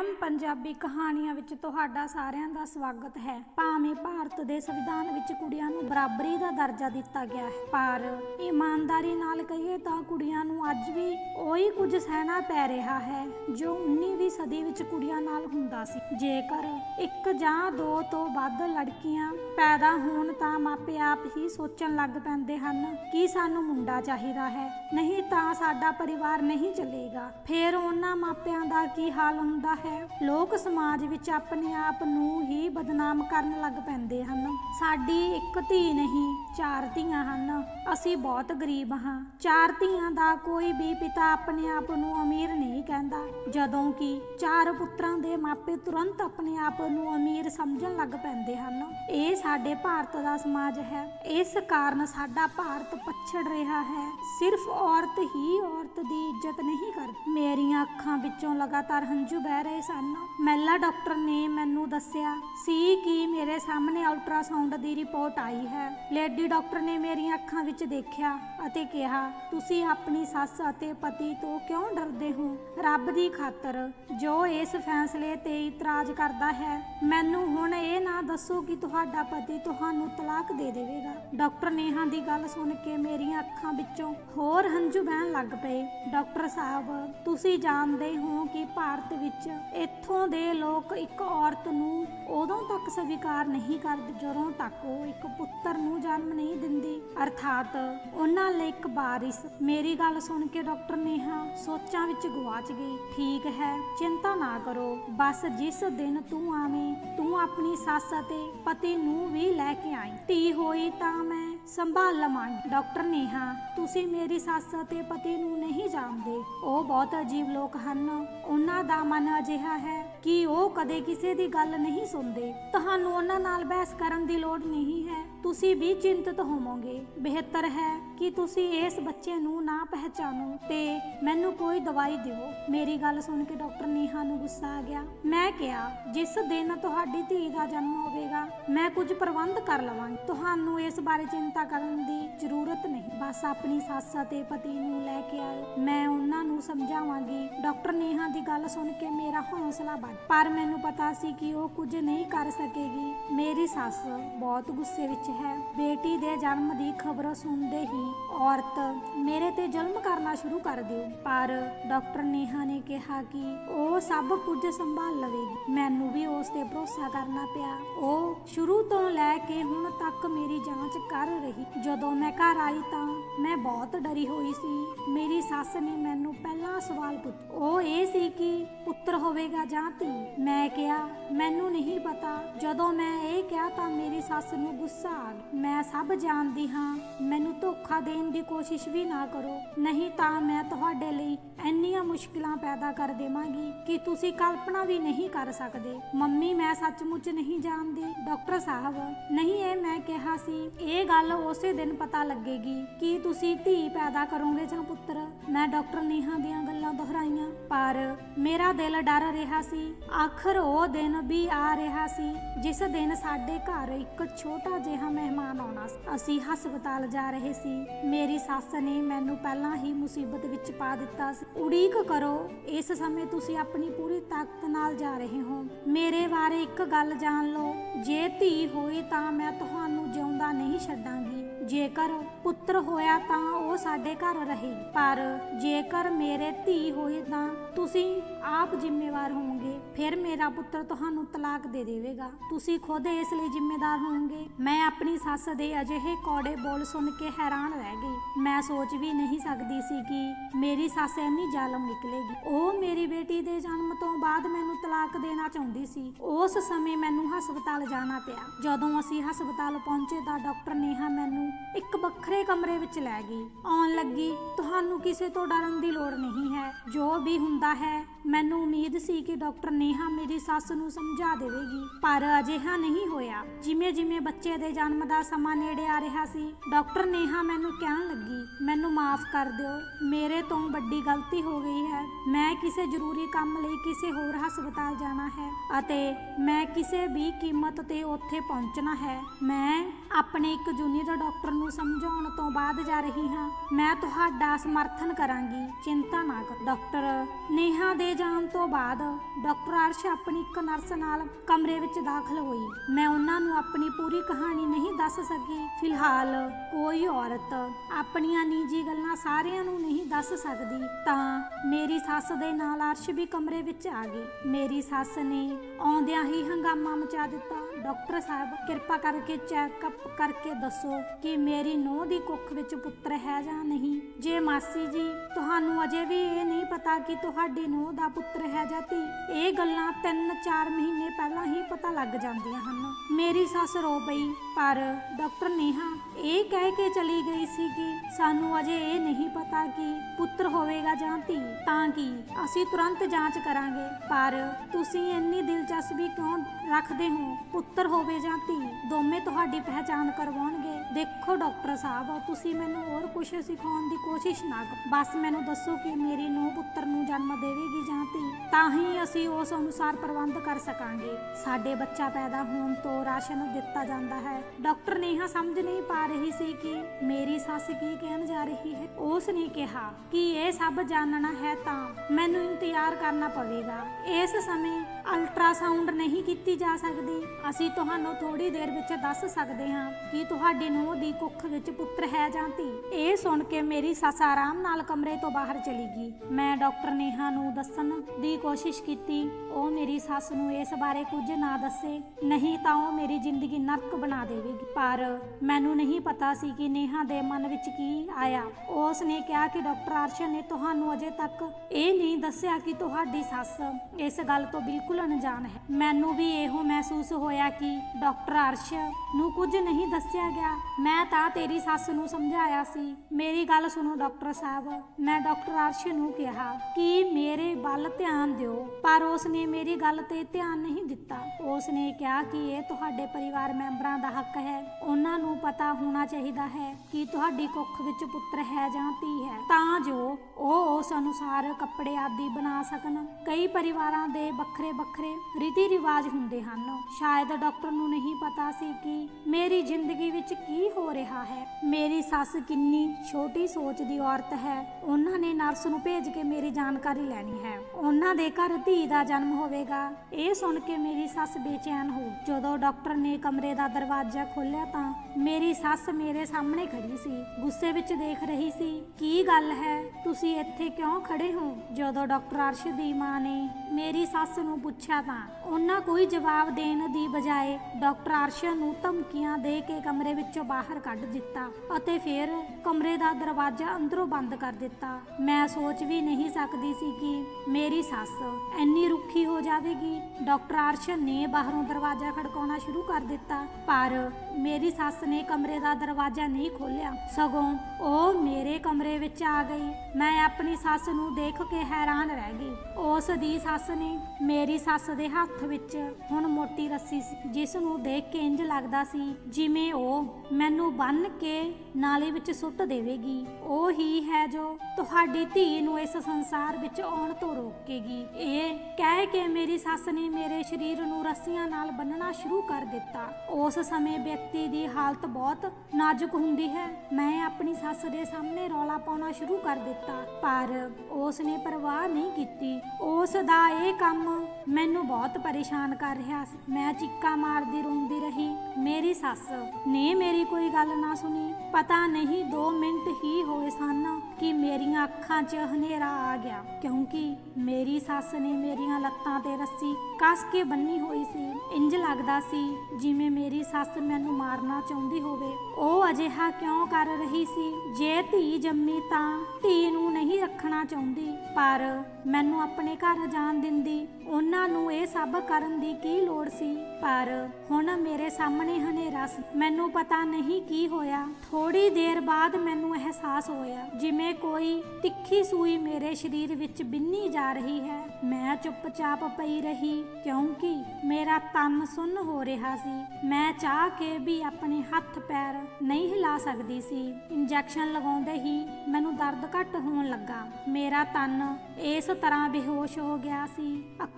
M Punjabi ਕਹਾਣੀਆਂ ਵਿੱਚ ਤੁਹਾਡਾ ਸਾਰਿਆਂ ਦਾ ਸਵਾਗਤ ਹੈ। ਭਾਵੇਂ ਭਾਰਤ ਦੇ ਸੰਵਿਧਾਨ ਵਿੱਚ ਕੁੜੀਆਂ ਨੂੰ ਬਰਾਬਰੀ ਦਾ ਦਰਜਾ ਦਿੱਤਾ ਗਿਆ ਹੈ, ਪਰ ਇਮਾਨਦਾਰੀ ਨਾਲ ਕਹੀਏ ਤਾਂ ਕੁੜੀਆਂ ਨੂੰ ਅੱਜ ਵੀ ਉਹੀ ਕੁਝ ਸਹਿਣਾ ਪੈ ਰਿਹਾ ਹੈ, ਜੋ 19ਵੀਂ ਸਦੀ ਵਿੱਚ ਕੁੜੀਆਂ ਨਾਲ ਹੁੰਦਾ ਸੀ। ਜੇਕਰ ਇੱਕ ਜਾਂ ਦੋ ਤੋਂ ਵੱਧ ਲੜਕੀਆਂ ਪੈਦਾ ਹੋਣ ਤਾਂ ਮਾਪੇ ਆਪ ਹੀ ਸੋਚਣ ਲੱਗ ਪੈਂਦੇ ਹਨ, ਕਿ ਸਾਨੂੰ ਮੁੰਡਾ ਚਾਹੀਦਾ ਹੈ? ਨਹੀਂ ਤਾਂ ਸਾਡਾ ਪਰਿਵਾਰ ਨਹੀਂ ਚੱਲੇਗਾ। ਫਿਰ ਉਹਨਾਂ ਮਾਪਿਆਂ ਦਾ ਕੀ ਹਾਲ ਹੁੰਦਾ ਹੈ? ਲੋਕ ਸਮਾਜ ਵਿੱਚ ਆਪਣੇ ਆਪ ਨੂੰ ਹੀ ਬਦਨਾਮ ਕਰਨ ਲੱਗ ਪੈਂਦੇ ਹਨ। ਸਾਡੀ ਇੱਕ ਧੀ ਨਹੀਂ, ਚਾਰ ਧੀਆਂ ਹਨ। ਅਸੀਂ ਬਹੁਤ ਗਰੀਬ ਹਾਂ। ਚਾਰ ਧੀਆਂ ਦਾ ਕੋਈ ਵੀ ਪਿਤਾ ਆਪਣੇ ਆਪ ਨੂੰ ਅਮੀਰ ਨਹੀਂ ਕਹਿੰਦਾ। ਜਦੋਂ ਕਿ ਚਾਰ ਪੁੱਤਰਾਂ ਦੇ ਮਾਪੇ ਤੁਰੰਤ ਆਪਣੇ ਆਪ ਨੂੰ ਅਮੀਰ ਸਮਝਣ ਲੱਗ ਪੈਂਦੇ ਹਨ। ਇਹ ਸਾਡੇ ਭਾਰਤ ਦਾ ਸਮਾਜ ਹੈ। ਇਸ ਕਾਰਨ ਸਾਡਾ ਭਾਰਤ ਪਛੜ ਰਿਹਾ ਹੈ। ਸਿਰਫ ਔਰਤ ਹੀ ਔਰਤ ਦੀ ਇੱਜ਼ਤ ਨਹੀਂ ਕਰਦੀ ਮੇਰੀਆਂ ਅੱਖਾਂ ਵਿੱਚੋਂ ਲਗਾਤਾਰ ਹੰਝੂ ਬਹਿ ਰਹੇ ਸਨ। ਮਹਿਲਾ ਡਾਕਟਰ ਨੇ ਮੈਨੂੰ ਦੱਸਿਆ ਸੀ ਕਿ ਮੇਰੇ ਸਾਹਮਣੇ ਅਲਟਰਾਸਾਊਂਡ ਦੀ ਰਿਪੋਰਟ ਆਈ ਹੈ। ਲੇਡੀ ਡਾਕਟਰ ਨੇ ਮੇਰੀਆਂ ਅੱਖਾਂ ਵਿੱਚ ਦੇਖਿਆ। ਅਤੇ ਕਿਹਾ, ਤੁਸੀਂ ਆਪਣੀ ਸੱਸ ਅਤੇ ਪਤੀ ਤੋਂ ਕਿਉਂ ਡਰਦੇ ਹੋ? ਰੱਬ ਦੀ ਖਾਤਰ ਜੋ ਇਸ ਫੈਸਲੇ ਤੇ ਇਤਰਾਜ਼ ਕਰਦਾ ਹੈ, ਮੈਨੂੰ ਹੁਣ ਇਹ ਨਾ ਦੱਸੋ ਕਿ ਤੁਹਾਡਾ ਪਤੀ ਤੁਹਾਨੂੰ ਤਲਾਕ ਦੇ ਦੇਵੇਗਾ। ਡਾਕਟਰ ਨੇਹਾ ਦੀ ਗੱਲ ਸੁਣ ਕੇ ਮੇਰੀਆਂ ਅੱਖਾਂ ਵਿੱਚੋਂ ਹੋਰ ਹੰਝੂ ਵਹਿਣ ਲੱਗ ਪਏ। ਡਾਕਟਰ ਸਾਹਿਬ, ਤੁਸੀਂ ਜਾਣਦੇ ਹੋ ਕਿ ਭਾਰਤ ਵਿੱਚ ਇੱਥੋਂ ਦੇ ਲੋਕ ਇੱਕ ਔਰਤ ਨੂੰ ਉਦੋਂ ਤੱਕ ਸਵੀਕਾਰ ਨਹੀਂ ਕਰਦੇ, ਜਦੋਂ ਤੱਕ ਉਹ ਇੱਕ ਪੁੱਤਰ ਨੂੰ ਜਨਮ ਨਹੀਂ ਦਿੰਦੀ। ਅਰਥਾਤ, ਉਹਨਾਂ ਲਈ ਇੱਕ ਵਾਰਿਸ ਮੇਰੀ ਗੱਲ ਸੁਣ ਕੇ ਡਾਕਟਰ ਨੇਹਾ ਸੋਚਾਂ ਵਿੱਚ ਗਵਾਚ ਗਈ। ਠੀਕ ਹੈ, ਚਿੰਤਾ ਨਾ ਕਰੋ। ਬਸ ਜਿਸ ਦਿਨ ਤੂੰ ਆਵੇਂ, ਤੂੰ ਆਪਣੀ ਸੱਸ ਅਤੇ ਪਤੀ ਨੂੰ ਵੀ ਲੈ ਕੇ ਆਈ। ਧੀ ਹੋਈ ਤਾਂ ਮੈਂ ਸੰਭਾਲ ਲਵਾਂਗੀ। ਡਾਕਟਰ ਨੇਹਾ, ਤੁਸੀਂ ਮੇਰੀ ਸੱਸ ਅਤੇ ਪਤੀ ਨੂੰ ਨਹੀਂ ਜਾਣਦੇ। ਉਹ ਬਹੁਤ ਅਜੀਬ ਲੋਕ ਹਨ। ਉਹਨਾਂ ਦਾ ਮਨ ਅਜਿਹਾ ਹੈ ਕਿ ਉਹ ਕਦੇ ਕਿਸੇ ਦੀ ਗੱਲ ਨਹੀਂ ਸੁਣਦੇ। ਤੁਹਾਨੂੰ ਉਹਨਾਂ ਨਾਲ ਬਹਿਸ ਕਰਨ ਦੀ ਲੋੜ ਨਹੀਂ ਹੈ। ਤੁਸੀਂ ਵੀ ਚਿੰਤਤ ਹੋਵੋਗੇ। ਬਿਹਤਰ ਹੈ ਕਿ ਤੁਸੀਂ ਇਸ ਬੱਚੇ ਨੂੰ ਨਾ ਪਹਿਚਾਨੋ ਤੇ ਮੈਨੂੰ ਕੋਈ ਦਵਾਈ ਦਿਓ। ਮੇਰੀ ਗੱਲ ਸੁਣ ਕੇ ਡਾਕਟਰ ਨੇਹਾ ਨੂੰ ਗੁੱਸਾ ਆ ਗਿਆ। ਮੈਂ ਕਿਹਾ, ਜਿਸ ਦਿਨ ਤੁਹਾਡੀ ਧੀ ਦਾ ਜਨਮ ਹੋਵੇਗਾ, ਮੈਂ ਕੁਝ ਪ੍ਰਬੰਧ ਕਰ ਲਵਾਂਗੀ ਤੁਹਾਨੂੰ ਇਸ ਬਾਰੇ ਚਿੰਤਾ ਕਰਨ ਦੀ ਜ਼ਰੂਰਤ ਨਹੀਂ। ਬਸ ਆਪਣੀ ਸੱਸ ਅਤੇ ਪਤੀ ਨੂੰ ਲੈ ਕੇ ਆਓ ਮੈਂ ਉਹਨਾਂ ਨੂੰ ਸਮਝਾਵਾਂਗੀ। ਡਾਕਟਰ ਨੇਹਾ ਦੀ ਗੱਲ ਸੁਣ ਕੇ ਮੇਰਾ ਹੌਸਲਾ ਵੱਧ। ਪਰ ਮੈਨੂੰ ਪਤਾ ਸੀ ਕਿ ਉਹ ਕੁਝ ਨਹੀਂ ਕਰ ਸਕੇਗੀ। ਮੇਰੀ ਸੱਸ ਬਹੁਤ ਗੁੱਸੇ ਵਿੱਚ ਹੈ। ਬੇਟੀ ਦੇ ਜਨਮ ਦੀ ਖਬਰ ਸੁਣਦੇ ਹੀ ਔਰਤ, ਮੇਰੇ ਤੇ ਜ਼ੁਲਮ ਕਰਨਾ ਸ਼ੁਰੂ ਕਰ ਦਿਓ। ਪਰ ਡਾਕਟਰ ਨੇਹਾ ਨੇ ਕਿਹਾ ਕਿ ਉਹ ਸਭ ਕੁਝ ਸੰਭਾਲ ਲਵੇਗੀ। ਮੈਨੂੰ ਵੀ ਉਸ ਤੇ ਭਰੋਸਾ ਕਰਨਾ ਪਿਆ। ਉਹ ਸ਼ੁਰੂ ਤੋਂ ਲੈ ਕੇ ਹੁਣ ਤੱਕ ਮੇਰੀ ਜਾਂਚ ਕਰ ਰਹੀ। ਜਦੋਂ ਮੈਂ ਘਰ ਆਈ ਤਾਂ ਮੈਂ ਬਹੁਤ ਡਰੀ ਹੋਈ ਸੀ। ਮੇਰੀ ਸੱਸ ਨੇ ਮੈਨੂੰ ਪਹਿਲਾ ਸਵਾਲ ਪੁੱਛ, ਉਹ ਇਹ ਸੀ ਕਿ ਪੁੱਤਰ ਹੋਵੇਗਾ ਜਾਂ ਧੀ? ਮੈਂ ਕਿਹਾ, ਮੈਨੂੰ ਨਹੀਂ ਪਤਾ। ਜਦੋਂ ਮੈਂ ਇਹ ਕਿਹਾ ਤਾਂ ਮੇਰੀ ਸੱਸ ਨੂੰ ਗੁੱਸਾ ਆ ਗਿਆ। ਮੈਂ ਸਭ ਜਾਣਦੀ ਹਾਂ। ਮੈਨੂੰ ਧੋਖਾ ਦੇਣ ਦੀ ਕੋਸ਼ਿਸ਼ ਵੀ ਨਾ ਕਰੋ। ਨਹੀਂ ਤਾਂ ਮੈਂ ਤੁਹਾਡੇ ਲਈ ਇੰਨੀਆਂ ਮੁਸ਼ਕਿਲਾਂ ਪੈਦਾ ਕਰ ਦੇਵਾਂਗੀ ਕਿ ਤੁਸੀਂ ਕਲਪਨਾ ਵੀ ਨਹੀਂ ਕਰ ਸਕਦੇ। ਮੰਮੀ, ਮੈਂ ਸੱਚਮੁੱਚ ਨਹੀਂ ਜਾਣਦੀ। ਡਾਕਟਰ ਸਾਹਿਬ, ਨਹੀਂ, ਇਹ ਮੈਂ ਕਿਹਾ ਸੀ। ਇਹ ਗੱਲ ਉਸੇ ਦਿਨ ਪਤਾ ਲੱਗੇਗੀ ਕਿ ਤੁਸੀਂ ਧੀ ਪੈਦਾ ਕਰੋਗੇ ਜਾਂ ਪੁੱਤਰ? ਮੈਂ ਡਾਕਟਰ ਨੇਹਾ ਦੀਆਂ ਗੱਲਾਂ ਦੁਹਰਾਈਆਂ, ਪਰ ਮੇਰਾ ਦਿਲ ਡਰ ਰਿਹਾ ਸੀ। ਆਖਰ ਉਹ ਦਿਨ ਵੀ ਆ ਰਿਹਾ ਸੀ, ਜਿਸ ਦਿਨ ਸਾਡੇ ਘਰ ਇੱਕ ਛੋਟਾ ਜਿਹਾ ਮਹਿਮਾਨ ਆਉਣਾ ਸੀ। ਅਸੀਂ ਹਸਪਤਾਲ ਜਾ ਰਹੇ ਸੀ। ਮੇਰੀ ਸੱਸ ਨੇ ਮੈਨੂੰ ਪਹਿਲਾਂ ਹੀ ਮੁਸੀਬਤ ਵਿੱਚ ਪਾ ਦਿੱਤਾ ਸੀ। ਉਡੀਕ ਕਰੋ, ਇਸ ਸਮੇਂ ਤੁਸੀਂ ਆਪਣੀ ਪੂਰੀ ਤਾਕਤ ਨਾਲ ਜਾ ਰਹੇ ਹੋ। ਮੇਰੇ ਬਾਰੇ ਇੱਕ ਗੱਲ ਜਾਣ ਲਓ। ਜੇ ਧੀ ਹੋਈ ਤਾਂ ਮੈਂ ਤੁਹਾਨੂੰ ਜਿਉਂਦਾ ਨਹੀਂ ਛੱਡਾਂਗੀ। ਜੇਕਰ ਪੁੱਤਰ ਹੋਇਆ ਤਾਂ ਉਹ ਸਾਡੇ ਘਰ ਰਹੇ। ਪਰ ਜੇਕਰ ਮੇਰੇ ਧੀ ਹੋਈ ਤਾਂ ਤੁਸੀਂ ਆਪ ਜ਼ਿੰਮੇਵਾਰ ਹੋਵੋਗੇ। ਫਿਰ ਮੇਰਾ ਪੁੱਤਰ ਤੁਹਾਨੂੰ ਤਲਾਕ ਦੇ ਦੇਵੇਗਾ। ਤੁਸੀਂ ਖੁਦ ਇਸ ਲਈ ਜ਼ਿੰਮੇਦਾਰ ਹੋਵੋਗੇ। ਮੈਂ ਆਪਣੀ ਸੱਸ ਦੇ ਅਜਿਹੇ ਕੌੜੇ ਬੋਲ ਸੁਣ ਕੇ ਹੈਰਾਨ ਰਹਿ ਗਈ। ਮੈਂ ਸੋਚ ਵੀ ਨਹੀਂ ਸਕਦੀ ਸੀ ਕਿ ਮੇਰੀ ਸੱਸ ਇੰਨੀ ਜ਼ਾਲਮ ਨਿਕਲੇਗੀ। ਉਹ ਮੇਰੀ ਬੇਟੀ ਦੇ ਜਨਮ ਤੋਂ ਬਾਅਦ ਮੈਨੂੰ ਤਲਾਕ ਦੇਣਾ ਚਾਹੁੰਦੀ ਸੀ। ਉਸ ਸਮੇਂ ਮੈਨੂੰ ਹਸਪਤਾਲ ਜਾਣਾ ਪਿਆ। ਜਦੋਂ ਅਸੀਂ ਹਸਪਤਾਲ ਪਹੁੰਚੇ ਤਾਂ ਡਾਕਟਰ ਨੇਹਾ ਮੈਨੂੰ ਇੱਕ ਵੱਖਰੇ ਕਮਰੇ ਵਿੱਚ ਲੈ ਗਈ। ਆਉਣ ਲੱਗੀ, ਤੁਹਾਨੂੰ ਕਿਸੇ ਤੋਂ ਡਰਨ ਦੀ ਲੋੜ ਨਹੀਂ ਹੈ। ਜੋ ਵੀ ਹੁੰਦਾ ਹੈ, ਮੈਨੂੰ ਉਮੀਦ ਸੀ ਕਿ ਡਾਕਟਰ ਨੇਹਾ ਮੇਰੀ ਸੱਸ ਨੂੰ ਸਮਝਾ ਦੇਵੇਗੀ। ਪਰ ਅਜਿਹਾ ਨਹੀਂ ਹੋਇਆ। ਜਿਵੇਂ ਜਿਵੇਂ ਬੱਚੇ ਦੇ ਜਨਮ ਦਾ ਸਮਾਂ ਨੇੜੇ ਆ ਰਿਹਾ ਸੀ, ਡਾਕਟਰ ਨੇਹਾ ਮੈਨੂੰ ਕਹਿਣ ਲੱਗੀ, ਮੈਨੂੰ ਮਾਫ ਕਰ ਦਿਓ। ਮੇਰੇ ਤੋਂ ਵੱਡੀ ਗਲਤੀ ਹੋ ਗਈ ਹੈ। ਮੈਂ ਕਿਸੇ ਜ਼ਰੂਰੀ ਕੰਮ ਲਈ ਕਿਸੇ ਹੋਰ ਹਸਪਤਾਲ ਜਾਣਾ ਹੈ ਅਤੇ ਮੈਂ ਕਿਸੇ ਵੀ ਕੀਮਤ ਤੇ ਉੱਥੇ ਪਹੁੰਚਣਾ ਹੈ। ਮੈਂ ਆਪਣੇ ਇੱਕ ਜੂਨੀਅਰ ਡਾਕਟਰ ਨੂੰ ਸਮਝਾਉਣ ਤੋਂ ਬਾਅਦ ਜਾ ਰਹੀ ਹਾਂ। ਮੈਂ ਤੁਹਾਡਾ ਸਮਰਥਨ ਕਰਾਂਗੀ। ਚਿੰਤਾ ਨਾ ਕਰੋ। ਡਾਕਟਰ ਨੇਹਾ ਦੇ ਜਾਣ ਤੋਂ ਬਾਅਦ ਡਾਕਟਰ ਅਰਸ਼ ਆਪਣੀ ਇੱਕ ਨਰਸ ਨਾਲ ਕਮਰੇ ਵਿੱਚ ਦਾਖਲ ਹੋਈ। ਮੈਂ ਉਹਨਾਂ ਨੂੰ ਆਪਣੀ ਪੂਰੀ ਕਹਾਣੀ ਨਹੀਂ ਦੱਸ ਸਕੀ। ਫਿਲਹਾਲ ਕੋਈ ਔਰਤ ਆਪਣੀਆਂ ਨਿੱਜੀ ਗੱਲਾਂ ਸਾਰਿਆਂ ਨੂੰ ਨਹੀਂ ਦੱਸ ਸਕਦੀ। ਤਾਂ ਮੇਰੀ ਸੱਸ ਦੇ ਨਾਲ ਅਰਸ਼ ਵੀ ਕਮਰੇ ਵਿੱਚ ਆ ਗਈ। ਮੇਰੀ ਸੱਸ ਨੇ ਆਉਂਦਿਆਂ ਹੀ ਹੰਗਾਮਾ ਮਚਾ ਦਿੱਤਾ। ਡਾਕਟਰ ਸਾਹਿਬ, ਕਿਰਪਾ ਕਰਕੇ ਚੈੱਕਅਪ ਕਰਕੇ ਦੱਸੋ ਕਿ ਮੇਰੀ ਨੂੰਹ ਦੀ ਕੁੱਖ ਵਿੱਚ ਪੁੱਤਰ ਹੈ ਜਾਂ ਨਹੀਂ। ਜੇ ਮਾਸੀ ਜੀ, ਤੁਹਾਨੂੰ ਅਜੇ ਵੀ ਇਹ ਨਹੀਂ ਪਤਾ ਕਿ ਤੁਹਾਡੀ ਨੂੰਹ ਦਾ ਪੁੱਤਰ ਹੈ ਜਾਂ ਧੀ, ਇਹ ਗੱਲਾਂ 3-4 ਮਹੀਨੇ ਪਹਿਲਾਂ ਹੀ ਪਤਾ ਲੱਗ ਜਾਂਦੀਆਂ ਹਨ। ਮੇਰੀ ਸੱਸ ਰੋ ਪਈ, ਪਰ ਡਾਕਟਰ ਨੇਹਾ ਇਹ ਕਹਿ ਕੇ ਚਲੀ ਗਈ ਸੀ ਕਿ ਸਾਨੂੰ ਅਜੇ ਇਹ ਨਹੀਂ ਪਤਾ ਕਿ ਪੁੱਤਰ ਹੋਵੇਗਾ ਜਾਂ ਧੀ, ਤਾਂ ਕਿ ਅਸੀਂ ਤੁਰੰਤ ਜਾਂਚ ਕਰਾਂਗੇ। ਪਰ ਤੁਸੀਂ ਇੰਨੀ ਦਿਲਚਸਪੀ ਕਿਉਂ ਰੱਖਦੇ ਹੋ? ਪੁੱਤਰ ਹੋਵੇ ਜਾਂ ਧੀ, ਦੋਵੇਂ ਤੁਹਾਡੀ ਪਹਿਚਾਣ ਕਰਵਾਉਣਗੇ। ਦੇਖੋ ਡਾਕਟਰ ਸਾਹਿਬ ਤੁਸੀਂ ਮੈਨੂੰ ਹੋਰ ਕੁਝ ਸਿਖਾਉਣ ਦੀ ਕੋਸ਼ਿਸ਼ ਨਾ ਕਰੋ ਬਸ ਮੈਨੂੰ ਦੱਸੋ ਕਿ ਮੇਰੀ ਨੂੰਹ ਪੁੱਤਰ ਨੂੰ ਜਨਮ ਦੇਵੇਗੀ ਜਾਂ ਧੀ? ਤਾਂ ਹੀ ਅਸੀਂ ਉਸ ਅਨੁਸਾਰ ਪ੍ਰਬੰਧ ਕਰ ਸਕਾਂਗੇ। ਸਾਡੇ ਬੱਚਾ ਪੈਦਾ ਹੋਣ ਤੋਂ ਰਾਸ਼ਨ ਦਿੱਤਾ ਜਾਂਦਾ ਹੈ। ਡਾਕਟਰ ਨੇਹਾ ਸਮਝ ਨਹੀਂ ਪਾ ਰਹੀ ਸੀ ਕਿ ਮੇਰੀ ਸੱਸ ਕੀ ਕਹਿਣ ਜਾ ਰਹੀ ਹੈ। ਉਸ ਨੇ ਕਿਹਾ ਕਿ ਇਹ ਸਭ ਜਾਣਨਾ ਹੈ ਤਾਂ ਮੈਨੂੰ ਇੰਤਜ਼ਾਰ ਕਰਨਾ ਪਵੇਗਾ। ਇਸ ਸਮੇਂ ਅਲਟਰਾਸਾਊਂਡ ਨਹੀਂ ਕੀਤੀ ਜਾ ਸਕਦੀ। ਅਸੀਂ ਤੁਹਾਨੂੰ ਥੋੜੀ ਦੇਰ ਵਿੱਚ ਦੱਸ ਸਕਦੇ ਹਾਂ ਕਿ ਤੁਹਾਡੀ ਨੂੰਹ ਦੀ ਕੁੱਖ ਵਿੱਚ ਪੁੱਤਰ ਹੈ ਜਾਂ ਧੀ? ਇਹ ਸੁਣ ਕੇ ਮੇਰੀ ਸੱਸ ਆਰਾਮ ਨਾਲ ਕਮਰੇ ਤੋਂ ਬਾਹਰ ਚਲੀ ਗਈ। ਮੈਂ ਡਾਕਟਰ ਨੇਹਾ ਨੂੰ ਦੱਸਣ ਦੀ ਕੋਸ਼ਿਸ਼ ਕੀਤੀ। ਉਹ ਮੇਰੀ ਸੱਸ ਨੂੰ ਇਸ ਬਾਰੇ ਕੁਝ ਨਾ ਦੱਸੇ। ਨਹੀਂ ਤਾਂ ਉਹ ਮੇਰੀ ਜ਼ਿੰਦਗੀ ਨਰਕ ਬਣਾ ਦੇਵੇਗੀ। ਪਰ ਮੈਨੂੰ ਨਹੀਂ ਪਤਾ ਸੀ ਕਿ ਨੇਹਾ ਦੇ ਮਨ ਵਿੱਚ ਕੀ ਆਇਆ। ਉਸ ਨੇ ਕਿਹਾ ਕਿ ਡਾਕਟਰ ਅਰਸ਼ਨ ਨੇ ਤੁਹਾਨੂੰ ਅਜੇ ਤੱਕ ਇਹ ਨਹੀਂ ਦੱਸਿਆ ਕਿ ਤੁਹਾਡੀ ਸੱਸ ਇਸ ਗੱਲ ਤੋਂ ਬਿਲਕੁਲ ਅਣਜਾਣ ਹੈ। ਮੈਨੂੰ ਵੀ ਇਹੋ ਮਹਿਸੂਸ ਹੋਇਆ ਕਿ ਡਾਕਟਰ ਅਰਸ਼ ਨੂੰ ਕੁਝ ਨਹੀਂ ਦੱਸਿਆ ਗਿਆ। ਮੈਂ ਤਾਂ ਤੇਰੀ ਸੱਸ ਨੂੰ ਸਮਝਾਇਆ ਸੀ। ਮੇਰੀ ਗੱਲ ਸੁਣੋ ਡਾਕਟਰ ਸਾਹਿਬ। ਮੈਂ ਡਾਕਟਰ ਅਰਸ਼ ਨੂੰ ਕਿਹਾ ਕਿ ਮੇਰੇ ਵੱਲ ਧਿਆਨ ਦਿਓ, ਪਰ ਉਸ ਨੇ ਮੇਰੀ ਗੱਲ ਤੇ ਧਿਆਨ ਨਹੀਂ ਦਿੱਤਾ। ਉਸ ਨੇ ਕਿਹਾ ਕਿ ਇਹ ਤੁਹਾਡੇ ਪਰਿਵਾਰ ਮੈਂਬਰਾਂ ਦਾ ਹੱਕ ਹੈ। ਉਹਨਾਂ ਨੂੰ ਪਤਾ ਹੋਣਾ ਚਾਹੀਦਾ ਹੈ ਕਿ ਤੁਹਾਡੀ ਕੁੱਖ ਵਿੱਚ ਪੁੱਤਰ ਹੈ ਜਾਂ ਧੀ ਹੈ। ਤਾਂ ਜੋ ਉਹ ਉਸ ਅਨੁਸਾਰ ਕੱਪੜੇ ਆਦਿ ਬਣਾ ਸਕਣ। ਕਈ ਪਰਿਵਾਰਾਂ ਦੇ ਵੱਖਰੇ ਵੱਖਰੇ ਰੀਤੀ ਰਿਵਾਜ ਹੁੰਦੇ ਹਨ। ਸ਼ਾਇਦ ਡਾਕਟਰ ਨੂੰ ਨਹੀਂ ਪਤਾ ਸੀ ਕਿ ਮੇਰੀ ਜ਼ਿੰਦਗੀ ਵਿੱਚ ਕੀ ਹੋ ਰਿਹਾ ਹੈ। ਮੇਰੀ ਸੱਸ ਕਿੰਨੀ ਛੋਟੀ ਸੋਚ ਦੀ ਔਰਤ ਹੈ। ਉਹਨਾਂ ਨੇ ਨਰਸ ਨੂੰ ਭੇਜ ਕੇ ਮੇਰੀ ਜਾਣਕਾਰੀ ਲੈਣੀ ਹੈ। ਉਹਨਾਂ ਦੇ ਘਰ ਧੀ ਦਾ ਜਨਮ ਹੋਵੇਗਾ। ਇਹ ਸੁਣ ਕੇ ਮੇਰੀ ਸੱਸ ਬੇਚੈਨ ਹੋ ਜਦੋਂ ਡਾਕਟਰ ਨੇ ਕਮਰੇ ਦਾ ਦਰਵਾਜ਼ਾ ਖੋਲ੍ਹਿਆ ਤਾਂ ਮੇਰੀ ਸੱਸ ਮੇਰੇ ਸਾਹਮਣੇ ਖੜੀ ਸੀ। ਗੁੱਸੇ ਵਿੱਚ ਦੇਖ ਰਹੀ ਸੀ, ਕੀ ਗੱਲ ਹੈ? ਤੁਸੀਂ ਇੱਥੇ ਕਿਉਂ ਖੜੇ ਹੋ? ਜਦੋਂ ਡਾਕਟਰ ਅਰਸ਼ ਦੀ ਮਾਂ ਨੇ ਮੇਰੀ ਸੱਸ ਨੂੰ ਪੁੱਛਿਆ ਤਾਂ ਉਹਨਾਂ ਕੋਈ ਜਵਾਬ ਦੇਣ ਦੀ ਬਜਾਏ ਡਾਕਟਰ ਅਰਸ਼ ਨੂੰ ਧਮਕੀਆਂ ਦੇ ਕੇ ਕਮਰੇ ਵਿੱਚੋਂ ਬਾਹਰ ਕੱਢ ਦਿੱਤਾ ਅਤੇ ਫਿਰ ਕਮਰੇ ਦਾ ਦਰਵਾਜ਼ਾ ਅੰਦਰੋਂ ਬੰਦ ਕਰ ਦਿੱਤਾ। ਮੈਂ ਸੋਚ ਵੀ ਨਹੀਂ ਸਕਦੀ ਸੀ ਕਿ ਮੇਰੀ ਸੱਸ ਇੰਨੀ ਰੁੱਖੀ ਹੋ ਜਾਵੇਗੀ। ਡਾਕਟਰ ਅਰਸ਼ ਨੇ ਬਾਹਰੋਂ ਦਰਵਾਜ਼ਾ ਖੜਕਾਉਣਾ ਸ਼ੁਰੂ ਕਰ ਦਿੱਤਾ, ਪਰ ਮੇਰੀ ਸੱਸ ਨੇ ਕਮਰੇ ਦਾ ਦਰਵਾਜ਼ਾ ਨਹੀਂ ਖੋਲ੍ਹਿਆ। ਸਗੋਂ ਉਹ ਮੇਰੇ ਕਮਰੇ ਵਿੱਚ ਆ ਗਈ। ਮੈਂ ਆਪਣੀ ਸੱਸ ਨੂੰ ਦੇਖ ਕੇ ਹੈਰਾਨ ਰਹਿ ਗਈ। ਉਸ ਦੀ ਸੱਸ ਨੇ ਮੇਰੀ ਸੱਸ ਦੇ ਹੱਥ ਵਿੱਚ ਹੁਣ ਮੋਟੀ ਰੱਸੀ ਸੀ, ਜਿਸ ਨੂੰ ਦੇਖ ਕੇ ਇੰਜ ਲੱਗਦਾ ਸੀ ਜਿਵੇਂ ਉਹ ਮੈਨੂੰ ਬੰਨ ਕੇ ਨਾਲੇ ਵਿੱਚ ਸੁੱਟ ਦੇਵੇਗੀ। ਉਹ ਹੀ ਹੈ ਜੋ ਤੁਹਾਡੀ ਧੀ ਨੂੰ ਇਸ ਸੰਸਾਰ ਵਿੱਚ ਆਉਣ ਤੋਂ ਰੋਕੇਗੀ। ਇਹ ਕਹਿ ਕੇ ਮੇਰੀ ਸੱਸ ਨੇ ਮੇਰੇ ਸਰੀਰ ਨੂੰ ਰੱਸੀਆਂ ਨਾਲ ਬੰਨਣਾ ਸ਼ੁਰੂ ਕਰ ਦਿੱਤਾ। ਉਸ ਸਮੇਂ ਵਿਅਕਤੀ ਦੀ ਹਾਲਤ ਬਹੁਤ ਨਾਜ਼ੁਕ ਹੁੰਦੀ ਹੈ। ਮੈਂ ਆਪਣੀ ਸੱਸ ਦੇ ਸਾਹਮਣੇ ਰੌਲਾ ਪਾਉਣਾ ਸ਼ੁਰੂ ਕਰ ਦਿੱਤਾ, ਪਰ ਉਸ ਨੇ ਪਰਵਾਹ ਨਹੀਂ ਕੀਤੀ। ਉਸ ਦਾ ਇਹ ਕੰਮ ਮੈਨੂੰ ਬਹੁਤ ਪਰੇਸ਼ਾਨ ਕਰ ਰਿਹਾ ਸੀ। ਮੈਂ ਚੀਕਾਂ ਮਾਰਦੀ ਰੋਂਦੀ ਰਹੀ। ਮੇਰੀ ਸੱਸ ਨੇ ਮੇਰੀ ਕੋਈ ਗੱਲ ਨਾ ਸੁਣੀ ਪਤਾ ਨਹੀਂ 2 ਮਿੰਟ ਹੀ ਹੋਏ ਸਨ ਕਿ ਮੇਰੀਆਂ ਅੱਖਾਂ 'ਚ ਹਨੇਰਾ ਆ ਗਿਆ। ਕਿਉਂਕਿ ਮੇਰੀ ਸੱਸ ਨੇ ਮੇਰੀਆਂ ਲੱਤਾਂ ਤੇ ਰੱਸੀ ਕੱਸ ਕੇ ਬੰਨੀ ਹੋਈ ਸੀ। ਇੰਜ ਲੱਗਦਾ ਸੀ ਜਿਵੇਂ ਮੇਰੀ ਸੱਸ ਮੈਨੂੰ ਮਾਰਨਾ ਚਾਹੁੰਦੀ ਹੋਵੇ। ਉਹ ਅਜਿਹਾ ਕਿਉਂ ਕਰ ਰਹੀ ਸੀ? ਜੇ ਧੀ ਜੰਮੀ ਤਾਂ ਧੀ ਨੂੰ ਨਹੀਂ ਰੱਖਣਾ ਚਾਹੁੰਦੀ, ਪਰ ਮੈਨੂੰ ਆਪਣੇ ਘਰ ਜਾਣ ਦਿੰਦੀ। ਉਹਨਾਂ ਨੂੰ ਇਹ ਸਭ ਕਰਨ ਦੀ ਕੀ ਲੋੜ ਸੀ? ਪਰ ਹੁਣ ਮੇਰੇ ਸਾਹਮਣੇ ਹਨੇਰਾ ਸੀ। ਮੈਨੂੰ ਪਤਾ ਨਹੀਂ ਕੀ ਹੋਇਆ। ਥੋੜੀ ਦੇਰ ਬਾਅਦ ਮੈਨੂੰ ਅਹਿਸਾਸ ਹੋਇਆ, ਜਿਵੇਂ ਕੋਈ ਤਿੱਖੀ ਸੂਈ ਮੇਰੇ ਸਰੀਰ ਵਿੱਚ ਬਿੰਨੀ ਜਾ ਰਹੀ ਹੈ। ਮੈਂ ਚੁੱਪਚਾਪ ਪਈ ਰਹੀ, ਕਿਉਂਕਿ ਮੇਰਾ ਤਨ ਸੁੰਨ ਹੋ ਰਿਹਾ ਸੀ। ਮੈਂ ਚਾਹ ਕੇ ਵੀ ਆਪਣੇ ਹੱਥ ਪੈਰ ਨਹੀਂ ਹਿਲਾ ਸਕਦੀ ਸੀ। ਇੰਜੈਕਸ਼ਨ ਲਗਾਉਂਦੇ ਹੀ ਮੈਨੂੰ ਦਰਦ ਘੱਟ ਹੋਣ ਲੱਗਾ। ਮੇਰਾ ਤਨ ਇਸ ਤਰ੍ਹਾਂ ਬੇਹੋਸ਼ ਹੋ ਗਿਆ ਸੀ।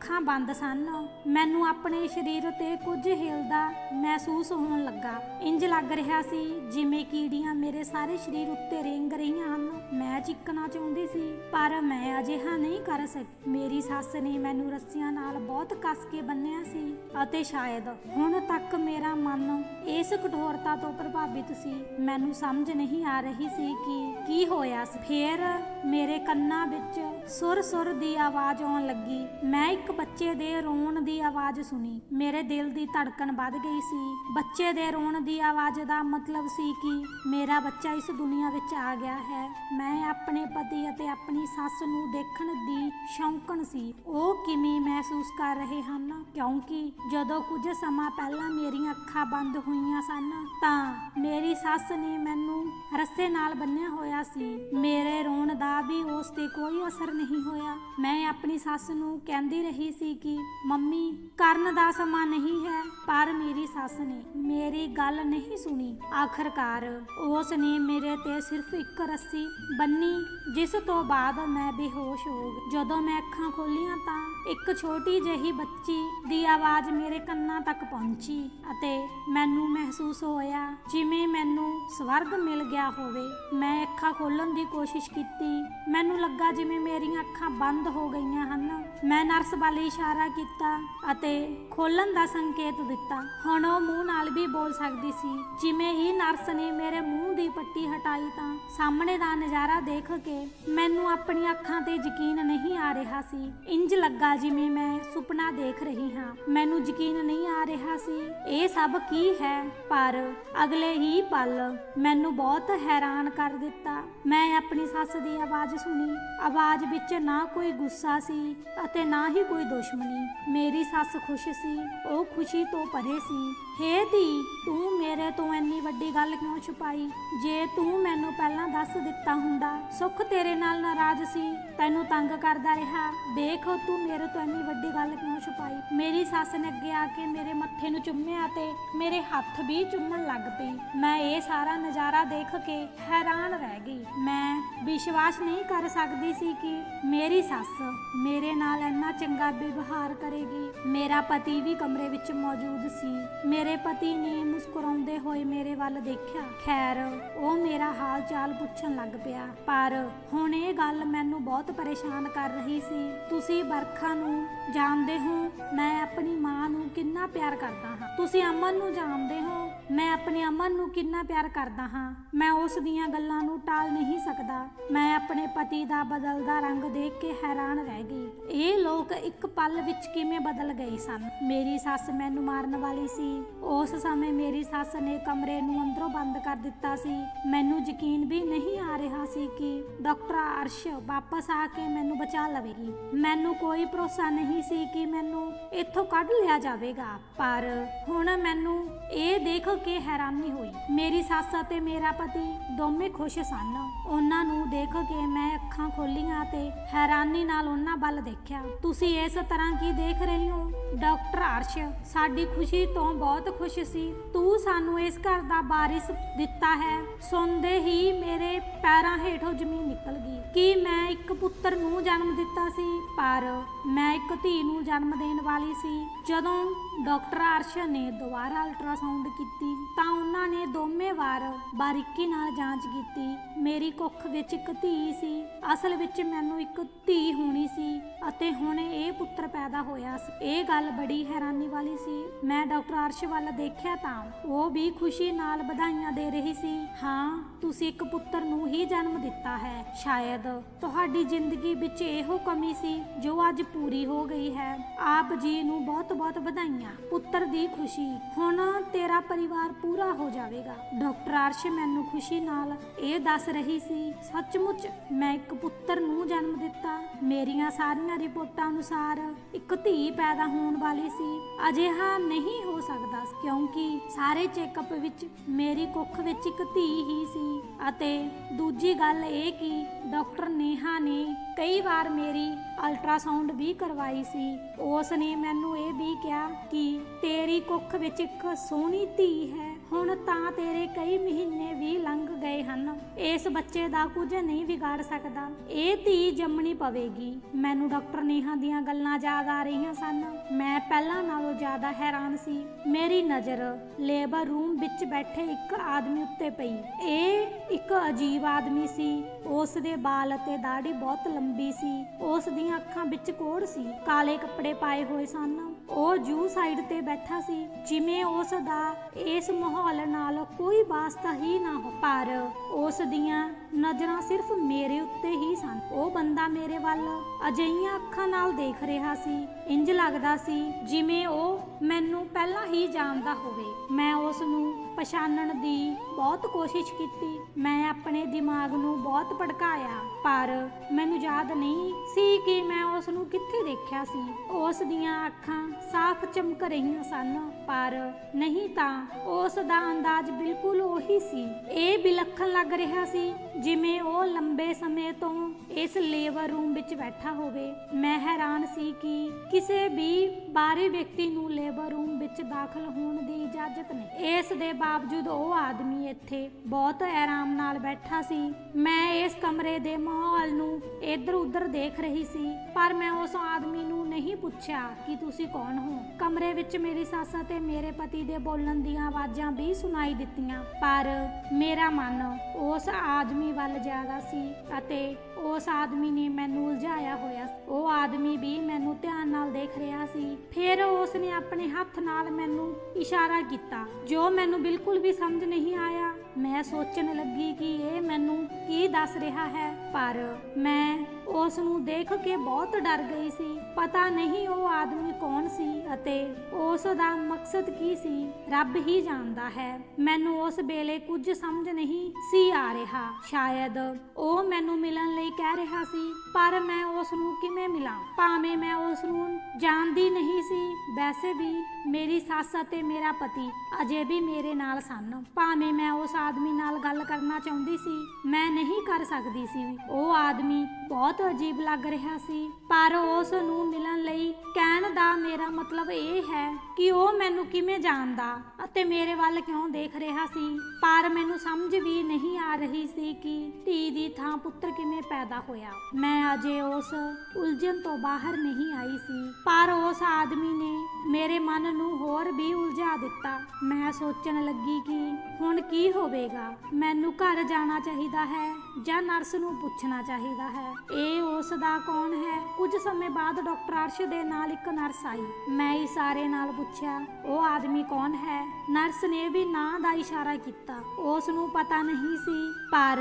ਅੱਖਾਂ ਬੰਦ ਸਨ। ਮੈਨੂੰ ਆਪਣੇ ਸਰੀਰ ਤੇ ਕੁਝ ਹਿਲਦਾ ਮਹਿਸੂਸ ਹੋਣ ਲੱਗਾ। ਇੰਜ ਲੱਗ ਰਿਹਾ ਸੀ ਜਿਵੇਂ ਕੀੜੀਆਂ ਮੇਰੇ ਸਾਰੇ ਸਰੀਰ ਉੱਤੇ ਰਿੰਗ ਰਹੀਆਂ ਹਨ। ਮੈਂ ਚਿੱਕਣਾ ਚਾਹੁੰਦੀ ਸੀ, ਪਰ ਮੈਂ ਅਜਿਹਾ ਨਹੀਂ ਕਰ ਸਕੀ। ਮੇਰੀ ਸੱਸ ਨੇ ਮੈਨੂੰ ਰੱਸੀਆਂ ਨਾਲ ਬਹੁਤ ਕੱਸ ਕੇ ਬੰਨਿਆ ਸੀ ਅਤੇ ਸ਼ਾਇਦ ਹੁਣ ਤੱਕ ਮੇਰਾ ਮਨ ਇਸ ਕਠੋਰਤਾ ਤੋਂ ਪ੍ਰਭਾਵਿਤ ਸੀ। ਮੈਨੂੰ ਸਮਝ ਨਹੀਂ ਆ ਰਹੀ ਸੀ ਕਿ ਕੀ ਹੋਇਆ ਫੇਰ ਮੇਰੇ ਕੰਨਾਂ ਵਿੱਚ ਸੁਰ ਸੁਰ ਦੀ ਆਵਾਜ਼ ਆਉਣ ਲੱਗੀ। ਮੈਂ ਇੱਕ ਬੱਚੇ ਦੇ ਰੋਣ ਦੀ ਆਵਾਜ਼ ਸੁਣੀ। ਮੇਰੇ ਦਿਲ ਦੀ ਧੜਕਣ ਵੱਧ ਗਈ ਸੀ। ਬੱਚੇ ਦੇ ਰੋਣ ਦੀ ਆਵਾਜ਼ ਦਾ ਮਤਲਬ ਸੀ ਕਿ ਮੇਰਾ ਬੱਚਾ ਇਸ ਦੁਨੀਆ ਵਿੱਚ ਆ ਗਿਆ ਹੈ। ਮੈਂ ਆਪਣੇ ਪਤੀ ਅਤੇ ਆਪਣੀ ਸੱਸ ਨੂੰ ਦੇਖਣ ਦੀ ਸ਼ੌਂਕਣ ਸੀ। ਉਹ ਕਿਵੇਂ ਮਹਿਸੂਸ ਕਰ ਰਹੇ ਹਨ? ਕਿਉਂਕਿ ਜਦੋਂ ਕੁਝ ਸਮਾਂ ਪਹਿਲਾਂ ਮੇਰੀਆਂ ਅੱਖਾਂ ਬੰਦ ਹੋਈਆਂ ਸਨ, ਤਾਂ ਮੇਰੀ ਸੱਸ ਨੇ ਮੈਨੂੰ ਰੱਸੇ ਨਾਲ ਬੰਨਿਆ ਹੋਇਆ ਸੀ। ਮੇਰੇ ਰੋਣ ਦਾ ਵੀ ਉਸ ਤੇ ਕੋਈ ਅਸਰ ਨਹੀਂ ਹੋਇਆ। ਮੈਂ ਆਪਣੀ ਸੱਸ ਨੂੰ ਕਹਿੰਦੀ ਰਹੀ ਸੀ ਕਿ, ਮੰਮੀ, ਕਰਨ ਦਾ ਸਮਾਂ ਨਹੀਂ ਹੈ, ਪਰ ਮੇਰੀ ਸੱਸ ਨੇ ਮੇਰੀ ਗੱਲ ਨਹੀਂ ਸੁਣੀ। ਆਖਰਕਾਰ ਉਸ ਨੇ ਮੇਰੇ ਤੇ ਸਿਰਫ ਇੱਕ ਰੱਸੀ ਬੰਨੀ, ਜਿਸ ਤੋਂ ਬਾਅਦ ਮੈਂ ਬੇਹੋਸ਼ ਹੋ ਗਈ। ਜਦੋਂ ਮੈਂ ਅੱਖਾਂ ਖੋਲੀਆਂ ਤਾਂ ਇੱਕ ਛੋਟੀ ਜਿਹੀ ਬੱਚੀ ਦੀ ਆਵਾਜ਼ ਮੇਰੇ ਕੰਨਾਂ ਤੱਕ ਪਹੁੰਚੀ ਅਤੇ ਮੈਨੂੰ ਮਹਿਸੂਸ ਹੋਇਆ ਜਿਵੇਂ ਮੈਨੂੰ ਸਵਰਗ ਮਿਲ ਗਿਆ ਹੋਵੇ। ਮੈਂ ਅੱਖਾਂ ਖੋਲਣ ਦੀ ਕੋਸ਼ਿਸ਼ ਕੀਤੀ। ਮੈਨੂੰ ਲੱਗਾ ਜਿਵੇਂ ਮੇਰੀਆਂ ਅੱਖਾਂ ਬੰਦ ਹੋ ਗਈਆਂ ਹਨ। ਮੈਂ ਨਰਸ ਵੱਲ ਇਸ਼ਾਰਾ ਕੀਤਾ ਅਤੇ ਖੋਲਣ ਦਾ ਸੰਕੇਤ ਦਿੱਤਾ। ਹੁਣ ਉਹ ਮੂੰਹ ਨਾਲ ਵੀ ਬੋਲ ਸਕਦੀ ਸੀ। ਜਿਵੇਂ ਹੀ ਨਰਸ ਨੇ ਮੇਰੇ ਮੂੰਹ ਦੀ ਪੱਟੀ ਹਟਾਈ ਤਾਂ ਸਾਹਮਣੇ ਦਾ ਨਜ਼ਾਰਾ ਦੇਖ ਕੇ ਮੈਨੂੰ ਆਪਣੀਆਂ ਅੱਖਾਂ ਤੇ ਯਕੀਨ ਨਹੀਂ ਆ ਰਿਹਾ ਸੀ। ਇੰਜ ਲੱਗਾ ਜਿਵੇਂ ਮੈਂ ਸੁਪਨਾ ਦੇਖ ਰਹੀ ਹਾਂ। ਮੈਨੂੰ ਯਕੀਨ ਨਹੀਂ ਆ ਰਿਹਾ ਸੀ ਇਹ ਸਭ ਕੀ ਹੈ, ਪਰ ਅਗਲੇ ਹੀ ਪਲ ਮੈਨੂੰ ਬਹੁਤ ਹੈਰਾਨ ਕਰ ਦਿੱਤਾ। ਮੈਂ ਆਪਣੀ ਸੱਸ ਦੀ ਆਵਾਜ਼ ਸੁਣੀ। ਆਵਾਜ਼ ਵਿੱਚ ਨਾ ਕੋਈ ਗੁੱਸਾ ਸੀ ਅਤੇ ਨਾ ਹੀ ਕੋਈ ਦੁਸ਼ਮਣੀ। ਮੇਰੀ ਸੱਸ ਖੁਸ਼ ਸੀ, ਉਹ ਖੁਸ਼ੀ ਤੋਂ ਪਰੇ ਸੀ। ਹੇ ਧੀ, ਤੂੰ ਮੇਰੇ ਤੋਂ ਇੰਨੀ ਵੱਡੀ ਗੱਲ ਕਿਉਂ ਛੁਪਾਈ? ਜੇ ਤੂੰ ਮੈਨੂੰ ਪਹਿਲਾਂ ਦੱਸ ਦਿੱਤਾ ਹੁੰਦਾ, ਸੁੱਖ ਤੇਰੇ ਨਾਲ ਨਾਰਾਜ਼ ਸੀ, ਤੈਨੂੰ ਤੰਗ ਕਰਦਾ ਰਿਹਾ। ਦੇਖ, ਤੂੰ ਮੇਰੇ ਤੋਂ ਇੰਨੀ ਵੱਡੀ ਗੱਲ ਕਿਉਂ ਛੁਪਾਈ? ਮੇਰੀ ਸੱਸ ਨੇ ਅੱਗੇ ਆ ਕੇ ਮੇਰੇ ਮੱਥੇ ਨੂੰ ਚੁੰਮਿਆ ਤੇ ਮੇਰੇ ਹੱਥ ਵੀ ਚੁੰਮਣ ਲੱਗ ਪਈ। ਮੈਂ ਇਹ ਸਾਰਾ ਨਜ਼ਾਰਾ ਦੇਖ ਕੇ ਹੈਰਾਨ ਰਹਿ ਗਈ। ਮੈਂ ਵਿਸ਼ਵਾਸ ਨਹੀਂ ਕਰ ਸਕਦੀ ਸੀ ਕਿ ਮੇਰੀ ਸੱਸ ਮੇਰੇ ਨਾਲ ਇੰਨਾ ਚੰਗਾ ਵਿਵਹਾਰ ਕਰੇਗੀ। ਮੇਰਾ ਪਤੀ ਵੀ ਕਮਰੇ ਵਿੱਚ ਮੌਜੂਦ ਸੀ। ਮੇਰੇ ਪਤੀ ਨੇ ਮੁਸਕਰਾਉਂਦੇ ਹੋਏ ਮੇਰੇ ਵੱਲ ਦੇਖਿਆ। ਖੈਰ, ਉਹ ਮੇਰਾ ਹਾਲ ਚਾਲ ਪੁੱਛਣ ਲੱਗ ਪਿਆ। ਪਰ ਹੁਣ ਇਹ ਗੱਲ ਮੈਨੂੰ ਬਹੁਤ ਪਰੇਸ਼ਾਨ ਕਰ ਰਹੀ ਸੀ। ਤੁਸੀਂ ਬਰਖਾ ਨੂੰ ਜਾਣਦੇ ਹੋ, ਮੈਂ ਆਪਣੀ ਮਾਂ ਨੂੰ ਕਿੰਨਾ ਪਿਆਰ ਕਰਦਾ ਹਾਂ। ਤੁਸੀਂ ਅਮਨ ਨੂੰ ਜਾਣਦੇ ਹੋ, ਮੈਂ ਆਪਣੀ ਅਮਨ ਨੂੰ ਕਿੰਨਾ ਪਿਆਰ ਕਰਦਾ ਹਾਂ। ਮੈਂ ਉਸ ਦੀਆਂ ਗੱਲਾਂ ਨੂੰ ਟਾਲ ਨਹੀਂ ਸਕਦਾ। ਮੈਂ ਆਪਣੇ ਪਤੀ ਦਾ ਬਦਲਦਾ ਰੰਗ ਦੇਖ ਕੇ ਹੈਰਾਨ ਰਹਿ ਗਈ। ਇਹ ਲੋਕ ਇੱਕ ਪਲ ਵਿੱਚ ਕਿਵੇਂ ਬਦਲ ਗਏ ਸਨ? ਮੇਰੀ ਸੱਸ ਮੈਨੂੰ ਮਾਰਨ ਵਾਲੀ ਸੀ। ਉਸ ਸਮੇਂ ਮੇਰੀ ਸੱਸ ਨੇ ਕਮਰੇ ਨੂੰ ਅੰਦਰੋਂ ਬੰਦ ਕਰ ਦਿੱਤਾ ਸੀ। ਮੈਨੂੰ ਯਕੀਨ ਵੀ ਨਹੀਂ ਆ ਰਿਹਾ ਸੀ ਕਿ ਡਾਕਟਰ ਅਰਸ਼ ਵਾਪਸ ਆ ਕੇ ਮੈਨੂੰ ਬਚਾ ਲਵੇਗੀ। ਮੈਨੂੰ ਕੋਈ ਭਰੋਸਾ ਨਹੀਂ ਸੀ ਕਿ ਮੈਨੂੰ ਇੱਥੋਂ ਕੱਢ ਲਿਆ ਜਾਵੇਗਾ। ਪਰ ਹੁਣ ਮੈਨੂੰ ਇਹ ਦੇਖ ਕੇ ਹੈਰਾਨੀ ਹੋਈ। ਮੇਰੀ ਸੱਸ ਅਤੇ ਮੇਰਾ ਪਤੀ ਦੋਵੇਂ ਖੁਸ਼ ਸਨ। ਉਹਨਾਂ ਨੂੰ ਦੇਖ ਕੇ ਮੈਂ ਅੱਖਾਂ ਖੋਲੀਆਂ ਤੇ ਹੈਰਾਨੀ ਨਾਲ ਉਹਨਾਂ ਵੱਲ ਦੇਖਿਆ। ਤੁਸੀਂ ਇਸ ਤਰ੍ਹਾਂ ਕੀ ਦੇਖ ਰਹੇ ਹੋ? ਡਾਕਟਰ ਅਰਸ਼ ਸਾਡੀ ਖੁਸ਼ੀ ਤੋਂ ਬਹੁਤ ਖੁਸ਼ ਸੀ। ਤੂੰ ਸਾਨੂੰ ਇਸ ਘਰ ਦਾ ਵਾਰਿਸ ਦਿੱਤਾ ਹੈ। ਸੁਣਦੇ ਹੀ ਮੇਰੇ ਪੈਰਾਂ ਹੇਠੋਂ ਜ਼ਮੀਨ ਨਿਕਲ ਗਈ। ਕਿ ਮੈਂ ਇੱਕ ਪੁੱਤਰ ਨੂੰ ਜਨਮ ਦਿੱਤਾ ਸੀ? ਪਰ ਮੈਂ ਇੱਕ ਧੀ ਨੂੰ ਜਨਮ ਦੇਣ ਵਾਲੀ ਸੀ। ਜਦੋਂ ਡਾਕਟਰ ਅਰਸ਼ ਨੇ ਦੁਬਾਰਾ ਅਲਟਰਾਸਾਊਂਡ ਕੀਤੀ ਤਾਂ ਉਹਨਾਂ ਨੇ ਦੋਵੇਂ ਵਾਰ ਬਾਰੀਕੀ ਨਾਲ ਜਾਂਚ ਕੀਤੀ। ਮੇਰੀ ਕੁੱਖ ਵਿੱਚ ਇੱਕ ਧੀ ਸੀ। ਅਸਲ ਵਿੱਚ ਮੈਨੂੰ ਇੱਕ ਧੀ ਹੋਣੀ ਸੀ ਅਤੇ ਹੁਣ ਇਹ ਪੁੱਤਰ ਪੈਦਾ ਹੋਇਆ ਸੀ। ਇਹ ਗੱਲ ਬੜੀ ਹੈਰਾਨੀ ਵਾਲੀ ਸੀ। ਮੈਂ ਡਾਕਟਰ ਅਰਸ਼ ਵੱਲ ਦੇਖਿਆ ਤਾਂ ਉਹ ਵੀ ਖੁਸ਼ੀ ਨਾਲ ਵਧਾਈਆਂ ਦੇ ਰਹੀ ਸੀ। ਹਾਂ, ਤੁਸੀਂ ਇੱਕ ਪੁੱਤਰ ਨੂੰ ਹੀ ਜਨਮ ਦਿੱਤਾ ਹੈ। ਸ਼ਾਇਦ ਤੁਹਾਡੀ ਜ਼ਿੰਦਗੀ ਵਿੱਚ ਇਹੋ ਕਮੀ ਸੀ ਜੋ ਅੱਜ ਪੂਰੀ ਹੋ ਗਈ ਹੈ। ਆਪ ਜੀ ਨੂੰ ਬਹੁਤ-ਬਹੁਤ ਵਧਾਈਆਂ। ਪੁੱਤਰ ਦੀ ਖੁਸ਼ੀ। ਹੁਣ ਤੇਰਾ ਪਰਿਵਾਰ ਪੂਰਾ ਹੋ ਜਾਵੇਗਾ। ਡਾਕਟਰ ਅਰਸ਼ ਮੈਨੂੰ ਖੁਸ਼ੀ ਨਾਲ ਇਹ ਦੱਸ ਰਹੀ ਸੀ, ਸੱਚਮੁੱਚ ਮੈਂ ਇੱਕ ਪੁੱਤਰ ਨੂੰ ਜਨਮ ਦਿੱਤਾ। ਮੇਰੀਆਂ ਸਾਰੀਆਂ ਰਿਪੋਰਟਾਂ ਅਨੁਸਾਰ ਇੱਕ ਧੀ ਪੈਦਾ ਹੋਣ ਵਾਲੀ ਸੀ। ਅਜਿਹਾ ਨਹੀਂ ਹੋ ਸਕਦਾ ਕਿਉਂਕਿ ਸਾਰੇ ਚੈੱਕਅਪ ਵਿੱਚ ਮੇਰੀ ਕੁੱਖ ਵਿੱਚ ਇੱਕ ਧੀ ਹੀ ਸੀ। ਅਤੇ ਦੂਜੀ ਗੱਲ ਇਹ ਕਿ ਡਾਕਟਰ ਨੇਹਾ ਨੇ ਕਈ ਵਾਰ ਮੇਰੀ ਅਲਟਰਾਸਾਊਂਡ ਵੀ ਕਰਵਾਈ ਸੀ। ਉਸ ਨੇ ਮੈਨੂੰ ਇਹ ਵੀ ਕਿਹਾ ਕਿ ਤੇਰੀ ਕੁੱਖ ਵਿੱਚ ਇੱਕ ਸੋਹਣੀ ਧੀ ਹੈ। ਹੁਣ ਤਾਂ ਤੇਰੇ ਕਈ ਮਹੀਨੇ ਵੀ ਲੰਘ ਗਏ ਹਨ। ਇਸ ਬੱਚੇ ਦਾ ਕੁਝ ਨਹੀਂ ਵਿਗਾੜ ਸਕਦਾ। ਇਹ ਧੀ ਜੰਮਣੀ ਪਵੇਗੀ। ਮੈਨੂੰ ਡਾਕਟਰ ਨੇਹਾ ਦੀਆਂ ਗੱਲਾਂ ਯਾਦ ਆ ਰਹੀਆਂ ਸਨ। ਮੈਂ ਪਹਿਲਾਂ ਨਾਲੋਂ ਜ਼ਿਆਦਾ ਹੈਰਾਨ ਸੀ। ਮੇਰੀ ਨਜ਼ਰ ਲੇਬਰ ਰੂਮ ਵਿੱਚ ਬੈਠੇ ਇੱਕ ਆਦਮੀ ਉੱਤੇ ਪਈ। ਇਹ ਇੱਕ ਅਜੀਬ ਆਦਮੀ ਸੀ। ਉਸ ਦੇ ਵਾਲ ਅਤੇ ਦਾੜੀ ਬਹੁਤ ਲੰਬੀ ਸੀ। ਉਸ ਦੀਆਂ ਅੱਖਾਂ ਵਿੱਚ ਕੋੜ ਸੀ। ਕਾਲੇ ਕੱਪੜੇ ਪਾਏ ਹੋਏ ਸਨ। ਉਹ ਜੂ ਸਾਈਡ ਤੇ ਬੈਠਾ ਸੀ, ਜਿਵੇਂ ਉਸ ਦਾ ਇਸ ਮਾਹੌਲ ਨਾਲ ਕੋਈ ਵਾਸਤਾ ਹੀ ਨਾ ਹੋ ਪਰ ਉਸ ਦੀਆਂ ਨਜ਼ਰਾਂ ਸਿਰਫ ਮੇਰੇ ਉੱਤੇ ਹੀ ਸਨ। ਉਹ ਬੰਦਾ ਮੇਰੇ ਵੱਲ ਅਜਈਆਂ ਅੱਖਾਂ ਨਾਲ ਦੇਖ ਰਿਹਾ ਸੀ। ਇੰਜ ਲੱਗਦਾ ਸੀ ਜਿਵੇਂ ਉਹ ਮੈਨੂੰ ਪਹਿਲਾਂ ਹੀ ਜਾਣਦਾ ਹੋਵੇ। ਮੈਂ ਉਸ ਨੂੰ ਪਛਾਣਨ ਦੀ ਬਹੁਤ ਕੋਸ਼ਿਸ਼ ਕੀਤੀ। ਮੈਂ ਆਪਣੇ ਦਿਮਾਗ ਨੂੰ ਬਹੁਤ ਭੜਕਾਇਆ, ਪਰ ਮੈਨੂੰ ਯਾਦ ਨਹੀਂ ਸੀ ਕਿ ਮੈਂ ਉਸ ਨੂੰ ਕਿੱਥੇ ਦੇਖਿਆ ਸੀ। ਉਸ ਦੀਆਂ ਅੱਖਾਂ ਸਾਫ਼ ਚਮਕ ਰਹੀਆਂ ਸਨ, ਪਰ ਨਹੀਂ ਤਾਂ ਉਸ ਦਾ ਅੰਦਾਜ਼ ਬਿਲਕੁਲ ਉਹੀ ਸੀ। ਇਹ ਵਿਲੱਖਣ ਲੱਗ ਰਿਹਾ ਸੀ ਜਿਵੇਂ ਉਹ ਲੰਬੇ ਸਮੇਂ ਤੋਂ ਇਸ ਲੇਬਰ ਰੂਮ ਵਿੱਚ ਬੈਠਾ ਹੋਵੇ, ਮੈਂ ਹੈਰਾਨ ਸੀ ਕਿ ਕਿਸੇ ਵੀ ਬਾਹਰੀ ਵਿਅਕਤੀ ਨੂੰ ਲੇਬਰ ਰੂਮ ਵਿੱਚ ਦਾਖਲ ਹੋਣ ਦੀ ਇਜਾਜ਼ਤ ਨਹੀਂ। ਇਸ ਦੇ ਬਾਵਜੂਦ ਉਹ ਆਦਮੀ ਇੱਥੇ ਬਹੁਤ ਆਰਾਮ ਨਾਲ ਬੈਠਾ ਸੀ। ਮੈਂ ਇਸ ਕਮਰੇ ਦੇ ਮਾਹੌਲ ਨੂੰ ਇੱਧਰ ਉੱਧਰ ਦੇਖ ਰਹੀ ਸੀ, ਪਰ ਮੈਂ ਉਸ ਆਦਮੀ ਨੂੰ ਨਹੀਂ ਪੁੱਛਿਆ ਕਿ ਤੁਸੀਂ ਕੌਣ ਹੋ। ਕਮਰੇ ਵਿੱਚ ਮੇਰੀ ਸੱਸ ਅਤੇ ਮੇਰੇ ਪਤੀ ਦੇ ਬੋਲਣ ਦੀਆਂ ਆਵਾਜ਼ਾਂ ਵੀ ਸੁਣਾਈ ਦਿੱਤੀਆਂ। ਪਰ ਮੇਰਾ ਮਨ ਉਸ ਆਦਮੀ ਵੱਲ ਜ਼ਿਆਦਾ ਸੀ ਅਤੇ ਉਸ ਆਦਮੀ ਨੇ ਮੈਨੂੰ ਉਲਝਾਇਆ ਹੋਇਆ ਉਹ ਆਦਮੀ ਵੀ ਮੈਨੂੰ ਧਿਆਨ ਨਾਲ ਦੇਖ ਰਿਹਾ ਸੀ। ਫਿਰ ਉਸ ਨੇ ਆਪਣੇ ਹੱਥ ਨਾਲ ਮੈਨੂੰ ਇਸ਼ਾਰਾ ਕੀਤਾ, ਜੋ ਮੈਨੂੰ ਬਿਲਕੁਲ ਵੀ ਸਮਝ ਨਹੀਂ ਆਇਆ। ਮੈਂ ਸੋਚਣ ਲੱਗੀ ਕਿ ਇਹ ਮੈਨੂੰ ਕੀ ਦੱਸ ਰਿਹਾ ਹੈ। ਪਰ ਮੈਂ ਉਸ ਨੂੰ ਦੇਖ ਕੇ ਬਹੁਤ ਡਰ ਗਈ ਸੀ। ਪਤਾ ਨਹੀਂ ਉਹ ਆਦਮੀ ਕੌਣ ਸੀ ਅਤੇ ਉਸ ਦਾ ਮਕਸਦ ਕੀ ਸੀ। ਰੱਬ ਹੀ ਜਾਣਦਾ ਹੈ। ਮੈਨੂੰ ਉਸ ਵੇਲੇ ਕੁਝ ਸਮਝ ਨਹੀਂ ਸੀ ਆ ਰਿਹਾ। ਸ਼ਾਇਦ ਉਹ ਮੈਨੂੰ ਮਿਲਣ ਲਈ ਕਹਿ ਰਿਹਾ ਸੀ, ਪਰ ਮੈਂ ਉਸ ਨੂੰ ਕਿਵੇਂ ਮਿਲਾਂ? ਭਾਵੇਂ ਮੈਂ ਉਸ ਨੂੰ ਜਾਣਦੀ ਨਹੀਂ ਸੀ, ਵੈਸੇ ਵੀ ਮੇਰੀ ਸੱਸ ਅਤੇ ਮੇਰਾ ਪਤੀ ਅਜੇ ਵੀ ਮੇਰੇ ਨਾਲ ਸਨ। ਭਾਵੇਂ ਮੈਂ ਉਸ ਆਦਮੀ ਨਾਲ ਗੱਲ ਕਰਨਾ ਚਾਹੁੰਦੀ ਸੀ, ਮੈਂ ਨਹੀਂ ਕਰ ਸਕਦੀ ਸੀ। ਉਹ ਆਦਮੀ ਬਹੁਤ ਅਜੀਬ ਲੱਗ ਰਿਹਾ ਸੀ, ਪਰ ਉਸ ਨੂੰ ਮਿਲਣ ਲਈ ਕਹਿਣ ਦਾ ਮੇਰਾ ਮਤਲਬ ਇਹ ਹੈ ਕਿ ਉਹ ਮੈਨੂੰ ਕਿਵੇਂ ਜਾਣਦਾ ਅਤੇ ਮੇਰੇ ਵੱਲ ਕਿਉਂ ਦੇਖ ਰਿਹਾ ਸੀ? ਪਰ ਮੈਨੂੰ ਸਮਝ ਵੀ ਨਹੀਂ ਆ ਰਹੀ ਸੀ ਕਿ ਧੀ ਦੀ ਥਾਂ ਪੁੱਤਰ ਕਿਵੇਂ ਪੈਦਾ ਹੋਇਆ। ਮੈਂ ਅਜੇ ਉਸ ਉਲਝਣ ਤੋਂ ਬਾਹਰ ਨਹੀਂ ਆਈ ਸੀ, ਪਰ ਉਸ ਆਦਮੀ ਨੇ ਮੇਰੇ ਮਨ ਨੂੰ ਹੋਰ ਵੀ ਉਲਝਾ ਦਿੱਤਾ। ਮੈਂ ਸੋਚਣ ਲੱਗੀ ਕਿ ਹੁਣ ਕੀ ਹੋਵੇਗਾ? ਮੈਨੂੰ ਘਰ ਜਾਣਾ ਚਾਹੀਦਾ ਹੈ ਜਾਂ ਨਰਸ ਨੂੰ ਪੁੱਛਣਾ ਚਾਹੀਦਾ ਹੈ? ਇਹ ਉਸ ਦਾ ਕੌਣ ਹੈ? ਕੁਝ ਸਮੇਂ ਬਾਅਦ ਡਾਕਟਰ ਅਰਸ਼ ਦੇ ਨਾਲ ਇੱਕ ਨਰਸ ਆਈ। ਮੈਂ ਇਸ਼ਾਰੇ ਨਾਲ ਪੁੱਛਿਆ, ਉਹ ਆਦਮੀ ਕੌਣ ਹੈ? ਨਰਸ ਨੇ ਵੀ ਨਾਂ ਦਾ ਇਸ਼ਾਰਾ ਕੀਤਾ। ਉਸ ਨੂੰ ਪਤਾ ਨਹੀਂ ਸੀ ਪਰ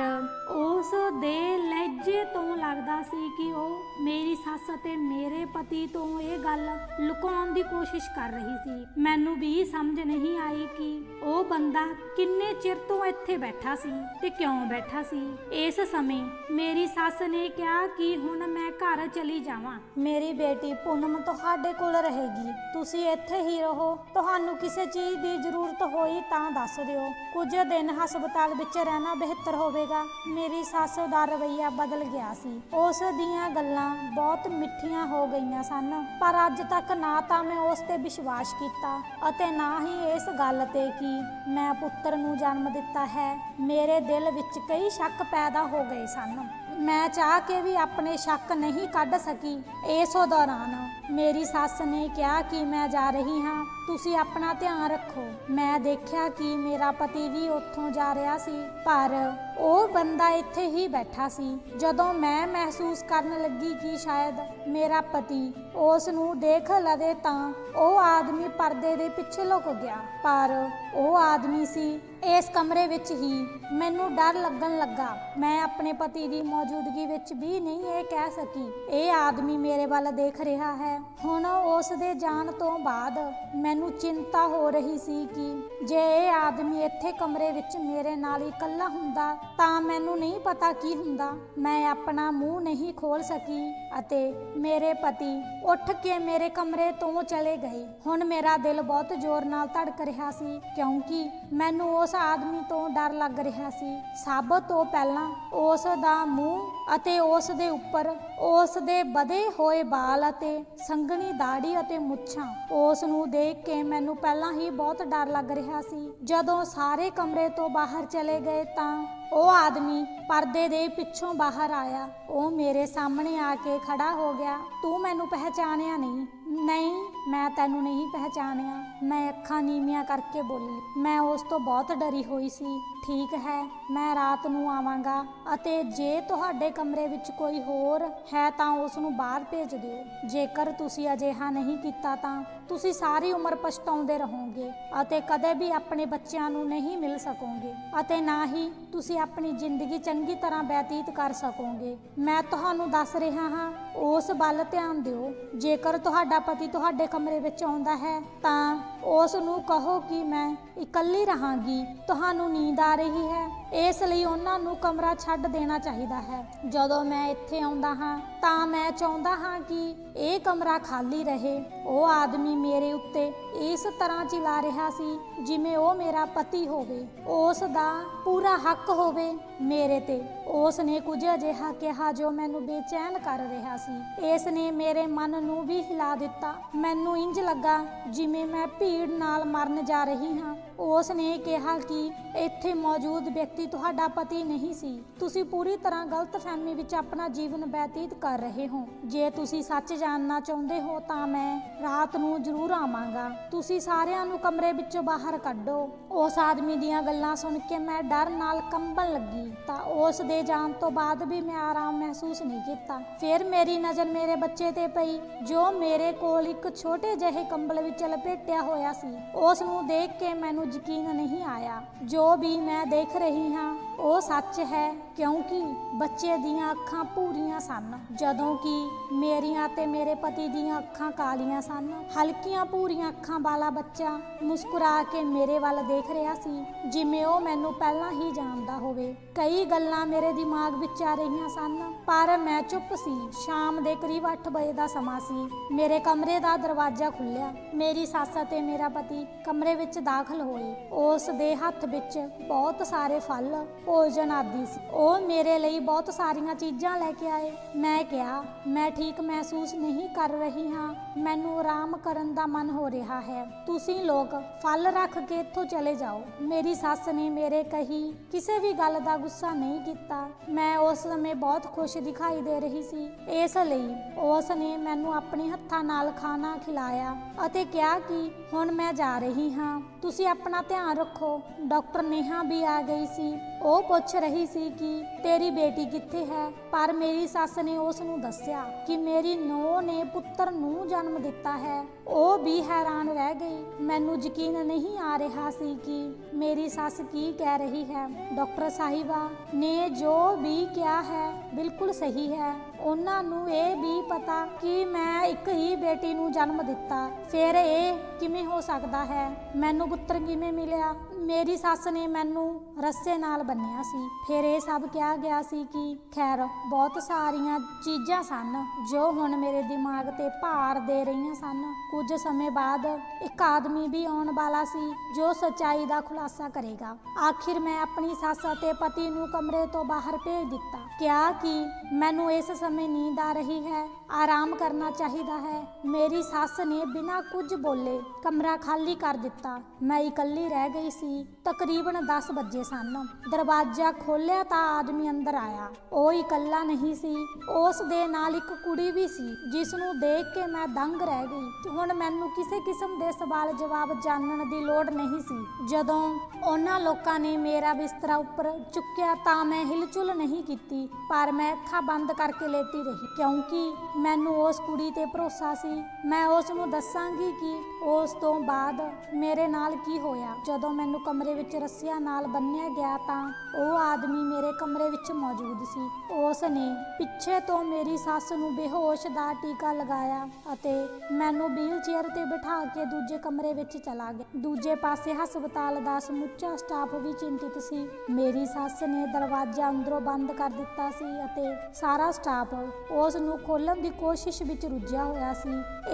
ਉਸ ਦੇ ਲਹਿਜੇ ਤੋਂ ਲੱਗਦਾ ਸੀ ਕਿ ਉਹ ਮੇਰੀ ਸੱਸ ਅਤੇ ਮੇਰੇ ਪਤੀ ਤੋਂ ਇਹ ਗੱਲ ਲੁਕਾਉਣ ਦੀ ਕੋਸ਼ਿਸ਼ ਕਰ ਰਹੀ ਸੀ। ਮੈਨੂੰ ਵੀ ਸਮਝ ਨਹੀਂ ਆਈ ਕਿ ਉਹ ਬੰਦਾ ਕਿੰਨੇ ਚਿਰ ਤੋਂ ਇੱਥੇ ਬੈਠਾ ਸੀ ਤੇ ਕਿਉਂ ਬੈਠਾ ਸੀ। ਇਸ ਸਮੇਂ ਮੇਰੀ ਸੱਸ ਨੇ ਕਿਹਾ ਕਿ ਹੁਣ ਮੈਂ ਘਰ ਚਲੀ ਜਾਵਾਂ। ਮੇਰੀ ਬੇਟੀ ਪੂਨਮ ਤੁਹਾਡੇ ਕੋਲ ਰਹੇਗੀ। ਤੁਸੀਂ ਇੱਥੇ ਹੀ ਰਹੋ। ਤੁਹਾਨੂੰ ਕਿਸੇ ਚੀਜ਼ ਦੀ ਜ਼ਰੂਰਤ ਹੋਈ ਤਾਂ ਦੱਸ ਦਿਓ। ਕੁਝ ਦਿਨ ਹਸਪਤਾਲ ਵਿੱਚ ਰਹਿਣਾ ਬਿਹਤਰ ਹੋਵੇਗਾ। ਮੇਰੀ ਸੱਸ ਦਾ ਰਵੱਈਆ ਬਦਲ ਗਿਆ ਸੀ। ਉਸ ਦੀਆਂ ਗੱਲਾਂ ਬਹੁਤ ਮਿੱਠੀਆਂ ਹੋ ਗਈਆਂ ਸਨ, ਪਰ ਅੱਜ ਤੱਕ ਨਾ ਤਾਂ ਮੈਂ ਉਸ ਤੇ ਵਿਸ਼ਵਾਸ ਕੀਤਾ ਅਤੇ ਨਾ ਹੀ ਇਸ ਗੱਲ ਤੇ ਕਿ ਮੈਂ ਪੁੱਤਰ ਨੂੰ ਜਨਮ ਦਿੱਤਾ ਹੈ। ਮੇਰੇ ਦਿਲ ਵਿੱਚ ਕਈ ਸ਼ੱਕ ਪੈਦਾ ਹੋ ਗਏ ਸਨ। ਮੈਂ ਚਾਹ ਕੇ ਵੀ ਆਪਣੇ ਸ਼ੱਕ ਨਹੀਂ ਕੱਢ ਸਕੀ। ਇਸ ਦੌਰਾਨ ਮੇਰੀ ਸੱਸ ਨੇ ਕਿਹਾ ਕਿ ਮੈਂ ਜਾ ਰਹੀ ਹਾਂ। ਤੁਸੀਂ ਆਪਣਾ ਧਿਆਨ ਰੱਖੋ। ਮੈਂ ਦੇਖਿਆ ਕਿ ਮੇਰਾ ਪਤੀ ਵੀ ਉੱਥੋਂ ਜਾ ਰਿਹਾ ਸੀ, ਪਰ ਉਹ ਬੰਦਾ ਇੱਥੇ ਹੀ ਬੈਠਾ ਸੀ। ਜਦੋਂ ਮੈਂ ਮਹਿਸੂਸ ਕਰਨ ਲੱਗੀ ਕਿ ਸ਼ਾਇਦ ਮੇਰਾ ਪਤੀ ਉਸ ਨੂੰ ਦੇਖ ਲਵੇ ਤਾਂ ਉਹ ਆਦਮੀ ਪਰਦੇ ਦੇ ਪਿੱਛੇ ਲੁਕ ਗਿਆ। ਪਰ ਉਹ ਆਦਮੀ ਸੀ। ਇਸ ਕਮਰੇ ਵਿੱਚ ਹੀ ਮੈਨੂੰ ਡਰ ਲੱਗਣ ਲੱਗਾ। ਮੈਂ ਆਪਣੇ ਪਤੀ ਦੀ ਮੌਜੂਦਗੀ ਵਿੱਚ ਵੀ ਨਹੀਂ ਇਹ ਕਹਿ ਸਕੀ। ਇਹ ਆਦਮੀ ਮੇਰੇ ਵੱਲ ਦੇਖ ਰਿਹਾ ਹੈ। ਹੁਣ ਉਸ ਦੇ ਜਾਣ ਤੋਂ ਬਾਅਦ ਮੈਨੂੰ ਚਿੰਤਾ ਹੋ ਰਹੀ ਸੀ ਕਿ ਜੇ ਇਹ ਆਦਮੀ ਇੱਥੇ ਕਮਰੇ ਵਿੱਚ ਮੇਰੇ ਨਾਲ ਇਕੱਲਾ ਹੁੰਦਾ ਤਾਂ ਮੈਨੂੰ ਨਹੀਂ ਪਤਾ ਕੀ ਹੁੰਦਾ। ਮੈਂ ਆਪਣਾ ਮੂੰਹ ਨਹੀਂ ਖੋਲ ਸਕੀ। ਅਤੇ ਮੇਰੇ ਪਤੀ ਉੱਠ ਕੇ ਮੇਰੇ ਕਮਰੇ ਤੋਂ ਚਲੇ ਗਏ। ਹੁਣ ਮੇਰਾ ਦਿਲ ਬਹੁਤ ਜ਼ੋਰ ਨਾਲ ਧੜਕ ਰਿਹਾ ਸੀ, ਕਿਉਂਕਿ ਮੈਨੂੰ ਉਸ ਆਦਮੀ ਤੋਂ ਡਰ ਲੱਗ ਰਿਹਾ ਸੀ। ਸਭ ਤੋਂ ਪਹਿਲਾਂ ਉਸ ਦਾ ਮੂੰਹ ਅਤੇ ਉਸ ਦੇ ਉੱਪਰ, ਉਸ ਦੇ ਵਧੇ ਹੋਏ ਵਾਲ ਅਤੇ ਸੰਘਣੀ ਦਾੜੀ ਅਤੇ ਮੁੱਛਾਂ, ਉਸ ਨੂੰ ਦੇਖ ਕੇ ਮੈਨੂੰ ਪਹਿਲਾਂ ਹੀ ਬਹੁਤ ਡਰ ਲੱਗ ਰਿਹਾ ਸੀ। ਜਦੋਂ ਸਾਰੇ ਕਮਰੇ ਤੋਂ ਬਾਹਰ ਚਲੇ ਗਏ ਤਾਂ ਉਹ ਆਦਮੀ ਪਰਦੇ ਦੇ ਪਿੱਛੋਂ ਬਾਹਰ ਆਇਆ। ਉਹ ਮੇਰੇ ਸਾਹਮਣੇ ਆ ਕੇ ਖੜਾ ਹੋ ਗਿਆ। ਤੂੰ ਮੈਨੂੰ ਪਹਿਚਾਣਿਆ ਨਹੀਂ। ਨਹੀਂ, ਮੈਂ ਤੈਨੂੰ ਨਹੀਂ ਪਹਿਚਾਣਿਆ। ਮੈਂ ਅੱਖਾਂ ਨੀਵੀਆਂ ਕਰਕੇ ਬੋਲੀ, ਮੈਂ ਉਸ ਤੋਂ ਬਹੁਤ ਡਰੀ ਹੋਈ ਸੀ। ਠੀਕ ਹੈ, ਮੈਂ ਰਾਤ ਨੂੰ ਆਵਾਂਗਾ ਅਤੇ ਜੇ ਤੁਹਾਡੇ ਕਮਰੇ ਵਿੱਚ ਕੋਈ ਹੋਰ ਹੈ ਤਾਂ ਉਸ ਨੂੰ ਬਾਹਰ ਭੇਜ ਦਿਓ। ਜੇਕਰ ਤੁਸੀਂ ਅਜਿਹਾ ਨਹੀਂ ਕੀਤਾ ਤਾਂ ਤੁਸੀਂ ਸਾਰੀ ਉਮਰ ਪਛਤਾਉਂਦੇ ਰਹੋਗੇ ਅਤੇ ਕਦੇ ਵੀ ਆਪਣੇ ਬੱਚਿਆਂ ਨੂੰ ਨਹੀਂ ਮਿਲ ਸਕੋਗੇ ਅਤੇ ਨਾ ਹੀ ਤੁਸੀਂ ਆਪਣੀ ਜ਼ਿੰਦਗੀ ਚੰਗੀ ਤਰ੍ਹਾਂ ਬਤੀਤ ਕਰ ਸਕੋਗੇ। ਮੈਂ ਤੁਹਾਨੂੰ ਦੱਸ ਰਿਹਾ ਹਾਂ, ਉਸ ਵੱਲ ਧਿਆਨ ਦਿਓ। ਜੇਕਰ ਤੁਹਾਡਾ ਪਤੀ ਤੁਹਾਡੇ ਕਮਰੇ ਵਿੱਚ ਆਉਂਦਾ ਹੈ ਤਾਂ ਉਸ ਨੂੰ ਕਹੋ ਕਿ ਮੈਂ ਇਕੱਲੀ ਰਹਾਂਗੀ, ਤੁਹਾਨੂੰ ਨੀਂਦ ਆ ਰਹੀ ਹੈ। ਇਸ ਲਈ ਉਹਨਾਂ ਨੂੰ ਕਮਰਾ ਛੱਡ ਦੇਣਾ ਚਾਹੀਦਾ ਹੈ। ਜਦੋਂ ਮੈਂ ਇੱਥੇ ਆਉਂਦਾ ਹਾਂ, ਤਾਂ ਮੈਂ ਚਾਹੁੰਦਾ ਹਾਂ ਕਿ ਇਹ ਕਮਰਾ ਖਾਲੀ ਰਹੇ। ਉਹ ਆਦਮੀ ਮੇਰੇ ਉੱਤੇ ਇਸ ਤਰ੍ਹਾਂ ਚਿਲਾ ਰਿਹਾ ਸੀ ਜਿਵੇਂ ਉਹ ਮੇਰਾ ਪਤੀ ਹੋਵੇ। ਉਸ ਦਾ ਪੂਰਾ ਹੱਕ ਹੋਵੇ ਮੇਰੇ ਤੇ। ਉਸ ਨੇ ਕੁਝ ਅਜਿਹਾ ਕਿਹਾ ਜੋ ਮੈਨੂੰ ਬੇਚੈਨ ਕਰ ਰਿਹਾ ਸੀ। ਇਸ ਨੇ ਮੇਰੇ ਮਨ ਨੂੰ ਵੀ ਹਿਲਾ ਦਿੱਤਾ। ਮੈਨੂੰ ਇੰਜ ਲੱਗਾ ਜਿਵੇਂ ਮੈਂ ਭੀੜ ਨਾਲ ਮਰਨ ਜਾ ਰਹੀ ਹਾਂ। ਉਸ ਨੇ ਕਿਹਾ ਕਿ ਇੱਥੇ ਮੌਜੂਦ ਵਿਅਕਤੀ ਤੁਹਾਡਾ ਪਤੀ ਨਹੀਂ ਸੀ। ਤੁਸੀਂ ਪੂਰੀ ਤਰ੍ਹਾਂ ਗਲਤਫਹਿਮੀ ਵਿੱਚ ਆਪਣਾ ਜੀਵਨ ਬਤੀਤ ਕਰ ਰਹੇ ਹੋ। ਜੇ ਤੁਸੀਂ ਸੱਚ ਜਾਣਨਾ ਚਾਹੁੰਦੇ ਹੋ ਤਾਂ ਮੈਂ ਰਾਤ ਨੂੰ ਜ਼ਰੂਰ ਆਵਾਂਗਾ। ਤੁਸੀਂ ਸਾਰਿਆਂ ਨੂੰ ਕਮਰੇ ਵਿੱਚੋਂ ਬਾਹਰ ਕੱਢੋ। ਉਸ ਆਦਮੀ ਦੀਆਂ ਗੱਲਾਂ ਸੁਣ ਕੇ ਮੈਂ ਡਰ ਨਾਲ ਕੰਬਣ ਲੱਗੀ ਤਾਂ ਉਸ ਦੇ ਜਾਣ ਤੋਂ ਬਾਅਦ ਵੀ ਮੈਂ ਆਰਾਮ ਮਹਿਸੂਸ ਨਹੀਂ ਕੀਤਾ। ਫਿਰ ਮੇਰੀ ਨਜ਼ਰ ਮੇਰੇ ਬੱਚੇ ਤੇ ਪਈ, ਜੋ ਮੇਰੇ ਕੋਲ ਇੱਕ ਛੋਟੇ ਜਿਹੇ ਕੰਬਲ ਵਿੱਚ ਲਪੇਟਿਆ ਹੋਇਆ ਸੀ। ਉਸ ਨੂੰ ਦੇਖ ਕੇ ਮੈਨੂੰ ਯਕੀਨ ਨਹੀਂ ਆਇਆ। ਜੋ ਵੀ ਮੈਂ ਦੇਖ ਰਹੀ ਹਾਂ ਉਹ ਸੱਚ ਹੈ ਕਿਉਂਕਿ ਬੱਚੇ ਦੀਆਂ ਅੱਖਾਂ ਭੂਰੀਆਂ ਸਨ, ਜਦੋਂ ਕਿ ਮੇਰੀਆਂ ਤੇ ਮੇਰੇ ਪਤੀ ਦੀਆਂ ਅੱਖਾਂ ਕਾਲੀਆਂ ਸਨ। ਹਲਕੀਆਂ ਭੂਰੀਆਂ ਅੱਖਾਂ ਵਾਲਾ ਬੱਚਾ ਮੁਸਕਰਾ ਕੇ ਮੇਰੇ ਵੱਲ ਦੇਖ ਰਿਹਾ ਸੀ, ਜਿਵੇਂ ਉਹ ਮੈਨੂੰ ਪਹਿਲਾਂ ਹੀ ਜਾਣਦਾ ਹੋਵੇ। ਕਈ ਗੱਲਾਂ ਮੇਰੇ ਦਿਮਾਗ ਵਿੱਚ ਆ ਰਹੀਆਂ ਸਨ, ਪਰ ਮੈਂ ਚੁੱਪ ਸੀ। ਸ਼ਾਮ ਦੇ ਕਰੀਬ 8 ਵਜੇ ਦਾ ਸਮਾਂ ਸੀ। ਮੇਰੇ ਕਮਰੇ ਦਾ ਦਰਵਾਜ਼ਾ ਖੁੱਲਿਆ ਮੇਰੀ ਸੱਸ ਅਤੇ ਮੇਰਾ ਪਤੀ ਕਮਰੇ ਵਿੱਚ ਦਾਖਲ ਹੋਏ। ਉਸ ਦੇ ਹੱਥ ਵਿੱਚ ਬਹੁਤ ਸਾਰੇ ਫਲ ਭੋਜਨ ਆਦਿ ਸੀ। ਉਹ ਮੇਰੇ ਲਈ ਬਹੁਤ ਸਾਰੀਆਂ ਚੀਜ਼ਾਂ ਲੈ ਕੇ ਆਏ। ਮੈਂ ਕਿਹਾ, ਮੈਂ ਠੀਕ ਮਹਿਸੂਸ ਨਹੀਂ ਕਰ ਰਹੀ ਹਾਂ। ਮੈਨੂੰ ਆਰਾਮ ਕਰਨ ਦਾ ਮਨ ਹੋ ਰਿਹਾ ਹੈ। ਤੁਸੀਂ ਲੋਕ ਫਲ ਰੱਖ ਕੇ ਇੱਥੋਂ ਚਲੇ ਜਾਓ। ਮੇਰੀ ਸੱਸ ਨੇ ਮੇਰੇ ਕਹੀ, ਕਿਸੇ ਵੀ ਗੱਲ ਦਾ ਗੁੱਸਾ ਨਹੀਂ ਕੀਤਾ। ਮੈਂ ਉਸ ਸਮੇਂ ਬਹੁਤ ਖੁਸ਼ ਦਿਖਾਈ ਦੇ ਰਹੀ ਸੀ। ਇਸ ਲਈ ਉਸ ਨੇ ਮੈਨੂੰ ਆਪਣੇ ਹੱਥਾਂ ਨਾਲ ਖਾਣਾ ਖਿਲਾਇਆ ਅਤੇ ਕਿਹਾ ਕਿ ਹੁਣ ਮੈਂ ਜਾ ਰਹੀ ਹਾਂ। ਤੁਸੀਂ ਆਪਣਾ ਧਿਆਨ ਰੱਖੋ। ਡਾਕਟਰ ਨੇਹਾ ਵੀ ਆ ਗਈ ਸੀ। ਉਹ ਪੁੱਛ ਰਹੀ ਸੀ ਕਿ ਤੇਰੀ ਬੇਟੀ ਕਿੱਥੇ ਹੈ? ਪਰ ਮੇਰੀ ਸੱਸ ਨੇ ਉਸ ਨੂੰ ਦੱਸਿਆ ਕਿ ਮੇਰੀ ਨੂੰਹ ਨੇ ਪੁੱਤਰ ਨੂੰ ਜਨਮ ਦਿੱਤਾ ਹੈ। ਉਹ ਵੀ ਹੈਰਾਨ ਰਹਿ ਗਈ। ਮੈਨੂੰ ਯਕੀਨ ਨਹੀਂ ਆ ਰਿਹਾ ਸੀ ਕਿ ਮੇਰੀ ਸੱਸ ਕੀ ਕਹਿ ਰਹੀ ਹੈ। ਡਾਕਟਰ ਸਾਹਿਬਾ ਨੇ ਜੋ ਵੀ ਕਿਹਾ ਹੈ, ਬਿਲਕੁਲ ਸਹੀ ਹੈ। ਉਹਨਾਂ ਨੂੰ ਇਹ ਵੀ ਪਤਾ ਕਿ ਮੈਂ ਇੱਕ ਹੀ ਬੇਟੀ ਨੂੰ ਜਨਮ ਦਿੱਤਾ। ਫਿਰ ਇਹ ਕਿਵੇਂ ਹੋ ਸਕਦਾ ਹੈ? ਮੈਨੂੰ ਪੁੱਤਰ ਕਿਵੇਂ ਮਿਲਿਆ? ਮੇਰੀ ਸੱਸ ਨੇ ਮੈਨੂੰ ਰੱਸੇ ਨਾਲ ਬੰਨਿਆ ਸੀ। ਫਿਰ ਇਹ ਸਭ ਕਿਹਾ ਗਿਆ ਸੀ ਕਿ, ਖੈਰ, ਬਹੁਤ ਸਾਰੀਆਂ ਚੀਜ਼ਾਂ ਸਨ ਜੋ ਹੁਣ ਮੇਰੇ ਦਿਮਾਗ ਤੇ ਭਾਰ ਦੇ ਰਹੀਆਂ ਸਨ। ਕੁਝ ਸਮੇਂ ਬਾਅਦ ਇੱਕ ਆਦਮੀ ਵੀ ਆਉਣ ਵਾਲਾ ਸੀ ਜੋ ਸੱਚਾਈ ਦਾ ਖੁਲਾਸਾ ਕਰੇਗਾ। ਆਖਿਰ ਮੈਂ ਆਪਣੀ ਸੱਸ ਅਤੇ ਪਤੀ ਨੂੰ ਕਮਰੇ ਤੋਂ ਬਾਹਰ ਭੇਜ ਦਿੱਤਾ। ਕਿਹਾ ਕਿ, ਮੈਨੂੰ ਇਸ ਸਮੇਂ ਨੀਂਦ ਆ ਰਹੀ ਹੈ। ਆਰਾਮ ਕਰਨਾ ਚਾਹੀਦਾ ਹੈ। ਮੇਰੀ ਸੱਸ ਨੇ ਬਿਨਾਂ ਕੁਝ ਬੋਲੇ ਕਮਰਾ ਖਾਲੀ ਕਰ ਦਿੱਤਾ। ਮੈਂ ਇਕੱਲੀ ਰਹਿ ਗਈ ਸੀ। ਤਕਰੀਬਨ 10 ਵਜੇ ਸਨ। ਦਰਵਾਜ਼ਾ ਖੋਲ੍ਹਿਆ ਤਾਂ ਆਦਮੀ ਅੰਦਰ ਆਇਆ। ਉਹ ਇਕੱਲਾ ਨਹੀਂ ਸੀ। ਉਸ ਦੇ ਨਾਲ ਇੱਕ ਕੁੜੀ ਵੀ ਸੀ ਜਿਸ ਨੂੰ ਦੇਖ ਕੇ ਮੈਂ ਦੰਗ ਰਹਿ ਗਈ। ਹੁਣ ਮੈਨੂੰ ਕਿਸੇ ਕਿਸਮ ਦੇ ਸਵਾਲ ਜਵਾਬ ਜਾਣਨ ਦੀ ਲੋੜ ਨਹੀਂ ਸੀ। ਜਦੋਂ ਉਹਨਾਂ ਲੋਕਾਂ ਨੇ ਮੇਰਾ ਬਿਸਤਰਾ ਉੱਪਰ ਚੁੱਕਿਆ ਤਾਂ ਮੈਂ ਹਿਲਚੁਲ ਨਹੀਂ ਕੀਤੀ ਕੀਤੀ, ਪਰ ਮੈਂ ਅੱਖਾਂ ਬੰਦ ਕਰਕੇ ਲੇਟੀ ਰਹੀ। ਕਿਉਂਕਿ ਮੈਨੂੰ ਉਸ ਕੁੜੀ ਤੇ ਭਰੋਸਾ ਸੀ। ਮੈਂ ਉਸ ਨੂੰ ਦੱਸਾਂਗੀ ਕਿ ਉਸ ਤੋਂ ਬਾਅਦ ਮੇਰੇ ਨਾਲ ਕੀ ਹੋਇਆ। ਜਦੋਂ ਮੈਨੂੰ ਕਮਰੇ ਵਿੱਚ ਰੱਸਿਆਂ ਨਾਲ ਬੰਨਿਆ ਗਿਆ ਤਾਂ ਉਹ ਆਦਮੀ ਮੇਰੇ ਕਮਰੇ ਵਿੱਚ ਮੌਜੂਦ ਸੀ। ਉਸ ਨੇ ਪਿੱਛੇ ਤੋਂ ਮੇਰੀ ਸੱਸ ਨੂੰ ਬੇਹੋਸ਼ ਦਾ ਟੀਕਾ ਲਗਾਇਆ ਅਤੇ ਮੈਨੂੰ ਵੀਲ ਚੇਅਰ ਤੇ ਬਿਠਾ ਕੇ ਦੂਜੇ ਕਮਰੇ ਵਿੱਚ ਚਲਾ ਗਿਆ। ਦੂਜੇ ਪਾਸੇ ਹਸਪਤਾਲ ਦਾ ਸਮੁੱਚਾ ਸਟਾਫ ਵੀ ਚਿੰਤਿਤ ਸੀ। ਮੇਰੀ ਸੱਸ ਨੇ ਦਰਵਾਜ਼ਾ ਅੰਦਰੋਂ ਬੰਦ ਕਰ ਦਿੱਤਾ ਸੀ ਅਤੇ ਸਾਰਾ ਸਟਾਫ ਉਸ ਨੂੰ ਖੋਲ੍ਹਣ ਦੀ ਕੋਸ਼ਿਸ਼ ਵਿੱਚ ਰੁੱਝਿਆ ਹੋਇਆ ਸੀ।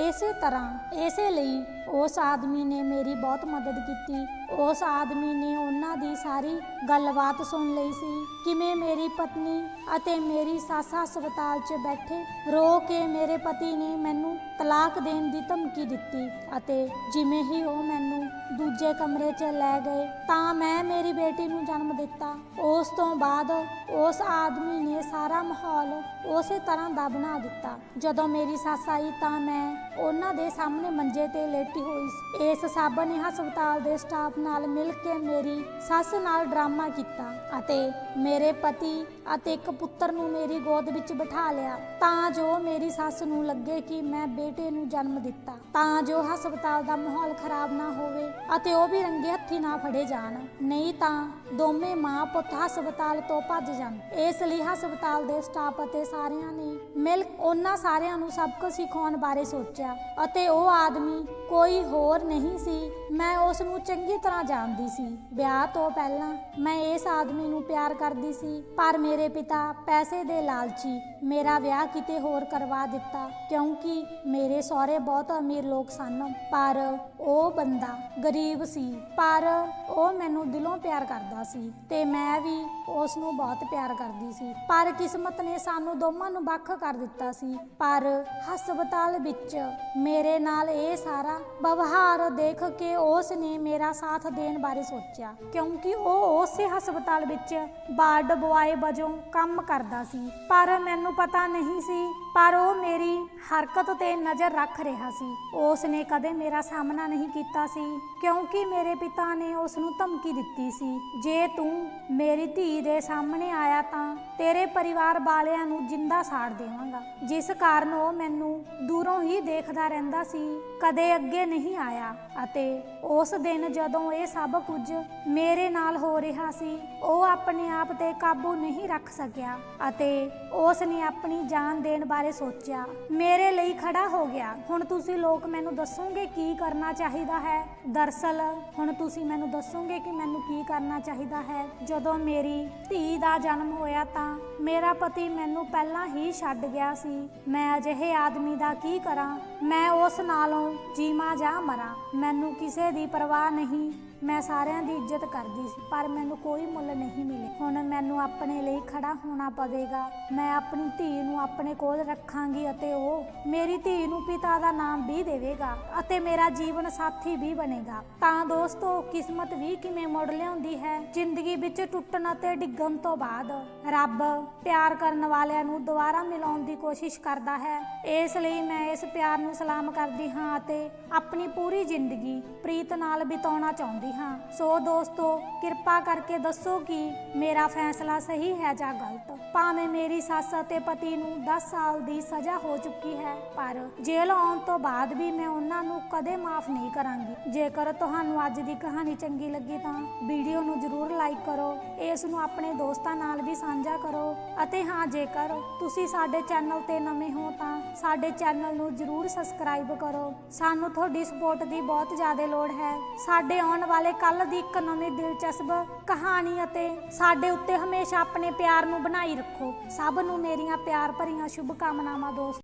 ਇਸੇ ਤਰ੍ਹਾਂ, ਇਸੇ ਲਈ ਉਸ ਆਦਮੀ ਨੇ ਮੇਰੀ ਬਹੁਤ ਮਦਦ ਕੀਤੀ। ਉਸ ਆਦਮੀ ਨੇ ਉਹਨਾਂ ਦੀ ਸਾਰੀ ਗੱਲਬਾਤ ਸੁਣ ਲਈ ਸੀ। ਕਿਵੇਂ ਮੇਰੀ ਪਤਨੀ ਅਤੇ ਮੇਰੀ ਸੱਸ ਹਸਪਤਾਲ 'ਚ ਬੈਠੇ ਰੋ ਕੇ ਮੇਰੇ ਪਤੀ ਨੇ ਮੈਨੂੰ ਤਲਾਕ ਦੇਣ ਦੀ ਧਮਕੀ ਦਿੱਤੀ ਅਤੇ ਜਿਵੇਂ ਹੀ ਉਹ ਮੈਨੂੰ ਦੂਜੇ ਕਮਰੇ 'ਚ ਲੈ ਗਏ। ਤਾਂ ਮੈਂ ਮੇਰੀ ਬੇਟੀ ਨੂੰ ਜਨਮ ਦਿੱਤਾ। ਉਸ ਤੋਂ ਬਾਅਦ ਉਸ ਆਦਮੀ ਨੇ ਸਾਰਾ ਮਾਹੌਲ ਉਸੇ ਤਰ੍ਹਾਂ ਦਾ ਬਣਾ ਦਿੱਤਾ। ਜਦੋਂ ਮੇਰੀ ਸੱਸ ਆਈ ਤਾਂ ਮੈਂ ਉਹਨਾਂ ਦੇ ਸਾਹਮਣੇ ਮੰਜੇ ਤੇ ਲੇਟੀ ਹੋਈ ਸੀ। ਇਸ ਸਭ ਨੇ ਹਸਪਤਾਲ ਦੇ ਸਟਾਫ ਨਾਲ ਮਿਲ ਕੇ ਮੇਰੀ ਸੱਸ ਨਾਲ ਡਰਾਮਾ ਕੀਤਾ ਅਤੇ ਮੇਰੇ ਪਤੀ ਅਤੇ ਇੱਕ ਪੁੱਤਰ ਨੂੰ ਮੇਰੀ ਗੋਦ ਵਿੱਚ ਬਿਠਾ ਲਿਆ। ਤਾਂ ਜੋ ਮੇਰੀ ਸੱਸ ਨੂੰ ਲੱਗੇ ਕਿ ਮੈਂ ਬੇਟੇ ਨੂੰ ਜਨਮ ਦਿੱਤਾ। ਤਾਂ ਜੋ ਹਸਪਤਾਲ ਦਾ ਮਾਹੌਲ ਖਰਾਬ ਨਾ ਹੋਵੇ ਅਤੇ ਉਹ ਵੀ ਰੰਗੇ ਹੱਥੀ ਨਾ ਫੜੇ ਜਾਣ। ਨਹੀਂ ਤਾਂ ਦੋਵੇਂ ਮਾਂ ਪੁੱਤ ਹਸਪਤਾਲ ਤੋਂ ਭੱਜ ਜਾਣ। ਇਸ ਲਈ ਹਸਪਤਾਲ ਦੇ ਸਟਾਫ ਅਤੇ ਸਾਰਿਆਂ ਨੇ ਮਿਲ ਉਹਨਾਂ ਸਾਰਿਆਂ ਨੂੰ ਸਬਕ ਸਿਖਾਉਣ ਬਾਰੇ ਸੋਚਿਆ ਅਤੇ ਉਹ ਆਦਮੀ ਕੋਈ ਹੋਰ ਨਹੀਂ ਸੀ। ਮੈਂ ਉਸ ਨੂੰ ਚੰਗੀ ਤਰ੍ਹਾਂ ਜਾਣਦੀ ਸੀ। ਵਿਆਹ ਤੋਂ ਪਹਿਲਾਂ ਮੈਂ ਇਸ ਆਦਮੀ ਨੂੰ ਪਿਆਰ ਕਰਦੀ ਸੀ, ਪਰ ਮੇਰੇ ਪਿਤਾ ਪੈਸੇ ਦੇ ਲਾਲਚੀ ਮੇਰਾ ਵਿਆਹ ਕਿਤੇ ਹੋਰ ਕਰਵਾ ਦਿੱਤਾ ਕਿਉਂਕਿ ਮੇਰੇ ਸਹੁਰੇ ਬਹੁਤ ਅਮੀਰ ਲੋਕ ਸਨ, ਪਰ ਉਹ ਬੰਦਾ ਗਰੀਬ ਸੀ। ਪਰ ਉਹ ਮੈਨੂੰ ਦਿਲੋਂ ਪਿਆਰ ਕਰਦਾ ਸੀ। ਤੇ ਮੈਂ ਵੀ ਉਸ ਨੂੰ ਬਹੁਤ ਪਿਆਰ ਕਰਦੀ ਸੀ। ਪਰ ਕਿਸਮਤ ਨੇ ਸਾਨੂੰ ਦੋਵਾਂ ਨੂੰ ਵੱਖ ਕਰ ਦਿੱਤਾ ਸੀ। ਪਰ ਹਸਪਤਾਲ ਵਿੱਚ ਮੇਰੇ ਨਾਲ ਇਹ ਸਾਰਾ ਵਿਵਹਾਰ ਦੇਖ ਕੇ ਉਸ ਨੇ ਮੇਰਾ ਸਾਥ ਦੇਣ ਬਾਰੇ ਸੋਚਿਆ। ਕਿਉਂਕਿ ਉਹ ਉਸੇ ਹਸਪਤਾਲ ਵਿੱਚ ਵਾਰਡ ਬੁਆਏ ਵਜੋਂ ਕੰਮ ਕਰਦਾ ਸੀ। ਪਰ ਮੈਨੂੰ ਪਤਾ ਨਹੀਂ ਸੀ, ਪਰ ਉਹ ਮੇਰੀ ਹਰਕਤ ਤੇ ਨਜ਼ਰ ਰੱਖ ਰਿਹਾ ਸੀ। ਉਸ ਨੇ ਕਦੇ ਮੇਰਾ ਸਾਹਮਣਾ ਨਹੀਂ ਕੀਤਾ ਸੀ। ਕਿਉਂਕਿ ਮੇਰੇ ਪਿਤਾ ਨੇ ਉਸ ਨੂੰ ਧਮਕੀ ਦਿੱਤੀ ਸੀ, ਜੇ ਤੂੰ ਮੇਰੀ ਧੀ ਦੇ ਸਾਹਮਣੇ ਆਇਆ ਤਾਂ ਤੇਰੇ ਪਰਿਵਾਰ ਵਾਲਿਆਂ ਨੂੰ ਜਿੰਦਾ ਸਾੜ ਦੇਵਾਂਗਾ। ਜਿਸ ਕਾਰਨ ਉਹ ਮੈਨੂੰ ਦੂਰੋਂ ਹੀ ਦੇਖਦਾ ਰਹਿੰਦਾ ਸੀ, ਕਦੇ ਅੱਗੇ ਨਹੀਂ ਆਇਆ ਅਤੇ ਉਸ ਦਿਨ ਜਦੋਂ ਇਹ ਸਭ ਕੁਝ ਮੇਰੇ ਨਾਲ ਹੋ ਰਿਹਾ ਸੀ, ਉਹ ਆਪਣੇ ਆਪ ਤੇ ਕਾਬੂ ਨਹੀਂ ਰੱਖ ਸਕਿਆ ਅਤੇ ਉਸ ਨੇ ਆਪਣੀ ਜਾਨ ਦੇਣ ਬਾਰੇ ਸੋਚਿਆ। ਮੇਰੇ ਲਈ ਖੜਾ ਹੋ ਗਿਆ। ਹੁਣ ਤੁਸੀਂ ਲੋਕ ਮੈਨੂੰ ਦੱਸੋਗੇ ਕੀ ਕਰਨਾ ਚਾਹੀਦਾ ਹੈ? ਦਰਸਲ ਹੁਣ ਤੁਸੀਂ ਮੈਨੂੰ ਦੱਸੋਗੇ ਕਿ ਮੈਨੂੰ ਕੀ ਕਰਨਾ ਚਾਹੀਦਾ ਹੈ, ਜਦੋਂ ਮੇਰੀ ਧੀ ਦਾ ਜਨਮ ਹੋਇਆ ਤਾਂ ਮੇਰਾ ਪਤੀ ਮੈਨੂੰ ਪਹਿਲਾਂ ਹੀ ਛੱਡ ਗਿਆ ਸੀ। ਮੈਂ ਅਜਿਹੇ ਆਦਮੀ ਦਾ ਕੀ ਕਰਾਂ? ਮੈਂ ਉਸ ਨਾਲੋਂ ਜੀਵਾਂ ਜਾਂ ਮਰਾਂ? ਮੈਨੂੰ ਕਿਸੇ ਦੀ ਪਰਵਾਹ ਨਹੀਂ। ਮੈਂ ਸਾਰਿਆਂ ਦੀ ਇੱਜ਼ਤ ਕਰਦੀ ਸੀ, ਪਰ ਮੈਨੂੰ ਕੋਈ ਮੁੱਲ ਨਹੀਂ ਮਿਲੇ। ਹੁਣ ਮੈਨੂੰ ਆਪਣੇ ਲਈ ਖੜਾ ਹੋਣਾ ਪਵੇਗਾ। ਮੈਂ ਆਪਣੀ ਧੀ ਨੂੰ ਆਪਣੇ ਕੋਲ ਰੱਖਾਂਗੀ ਅਤੇ ਉਹ ਮੇਰੀ ਧੀ ਨੂੰ ਪਿਤਾ ਦਾ ਨਾਮ ਵੀ ਦੇਵੇਗਾ ਅਤੇ ਮੇਰਾ ਜੀਵਨ ਸਾਥੀ ਵੀ ਬਣੇਗਾ। ਤਾਂ ਦੋਸਤੋ, ਕਿਸਮਤ ਵੀ ਕਿਵੇਂ ਮੋੜ ਲਿਆਉਂਦੀ ਹੈ? ਜ਼ਿੰਦਗੀ ਵਿੱਚ ਟੁੱਟਣ ਅਤੇ ਡਿੱਗਣ ਤੋਂ ਬਾਅਦ ਰੱਬ ਪਿਆਰ ਕਰਨ ਵਾਲਿਆਂ ਨੂੰ ਦੁਬਾਰਾ ਮਿਲਾਉਣ ਦੀ ਕੋਸ਼ਿਸ਼ ਕਰਦਾ ਹੈ। ਇਸ ਲਈ ਮੈਂ ਇਸ ਪਿਆਰ ਨੂੰ ਸਲਾਮ ਕਰਦੀ ਹਾਂ ਅਤੇ ਆਪਣੀ ਪੂਰੀ ਜ਼ਿੰਦਗੀ ਪ੍ਰੀਤ ਨਾਲ ਬਿਤਾਉਣਾ ਚਾਹੁੰਦੀ ਚਾਹੁੰਦੀ ਹਾਂ। ਸੋ ਦੋਸਤੋ, ਕਿਰਪਾ ਕਰਕੇ ਦੱਸੋ ਕਿ ਮੇਰਾ ਫੈਸਲਾ ਸਹੀ ਹੈ ਜਾਂ ਗਲਤ? ਭਾਵੇਂ ਮੇਰੀ ਸੱਸ ਅਤੇ ਪਤੀ ਨੂੰ 10 ਸਾਲ ਦੀ ਸਜ਼ਾ ਹੋ ਚੁੱਕੀ ਹੈ, ਪਰ ਜੇਲ੍ਹ ਆਉਣ ਤੋਂ ਬਾਅਦ ਵੀ ਮੈਂ ਉਹਨਾਂ ਨੂੰ ਕਦੇ ਮਾਫ ਨਹੀਂ ਕਰਾਂਗੀ। ਜੇਕਰ ਤੁਹਾਨੂੰ ਅੱਜ ਦੀ ਕਹਾਣੀ ਚੰਗੀ ਲੱਗੀ ਤਾਂ ਵੀਡੀਓ ਨੂੰ ਜਰੂਰ ਲਾਈਕ ਕਰੋ, ਇਸ ਨੂੰ ਆਪਣੇ ਦੋਸਤਾਂ ਨਾਲ ਵੀ ਸਾਂਝਾ ਕਰੋ ਅਤੇ ਹਾਂ, ਜੇਕਰ ਤੁਸੀਂ ਸਾਡੇ ਚੈਨਲ ਤੇ ਨਵੇਂ ਹੋ ਤਾਂ ਸਾਡੇ ਚੈਨਲ ਨੂੰ ਜਰੂਰ ਸਬਸਕ੍ਰਾਈਬ ਕਰੋ। ਸਾਨੂੰ ਤੁਹਾਡੀ ਸਪੋਰਟ ਦੀ ਬਹੁਤ ਜ਼ਿਆਦਾ ਲੋੜ ਹੈ। ਸਾਡੇ ਆਉਣ ਵਾਲੇ ਕੱਲ ਦੀ ਇੱਕ ਨਵੀਂ ਦਿਲਚਸਪ ਕਹਾਣੀ ਅਤੇ ਸਾਡੇ ਉੱਤੇ ਹਮੇਸ਼ਾ ਆਪਣੇ ਪਿਆਰ ਨੂੰ ਬਣਾਈ ਰੱਖੋ। ਸਭ ਨੂੰ ਮੇਰੀਆਂ ਪਿਆਰ ਭਰੀਆਂ ਸ਼ੁਭ ਕਾਮਨਾਵਾਂ ਦੋਸਤ।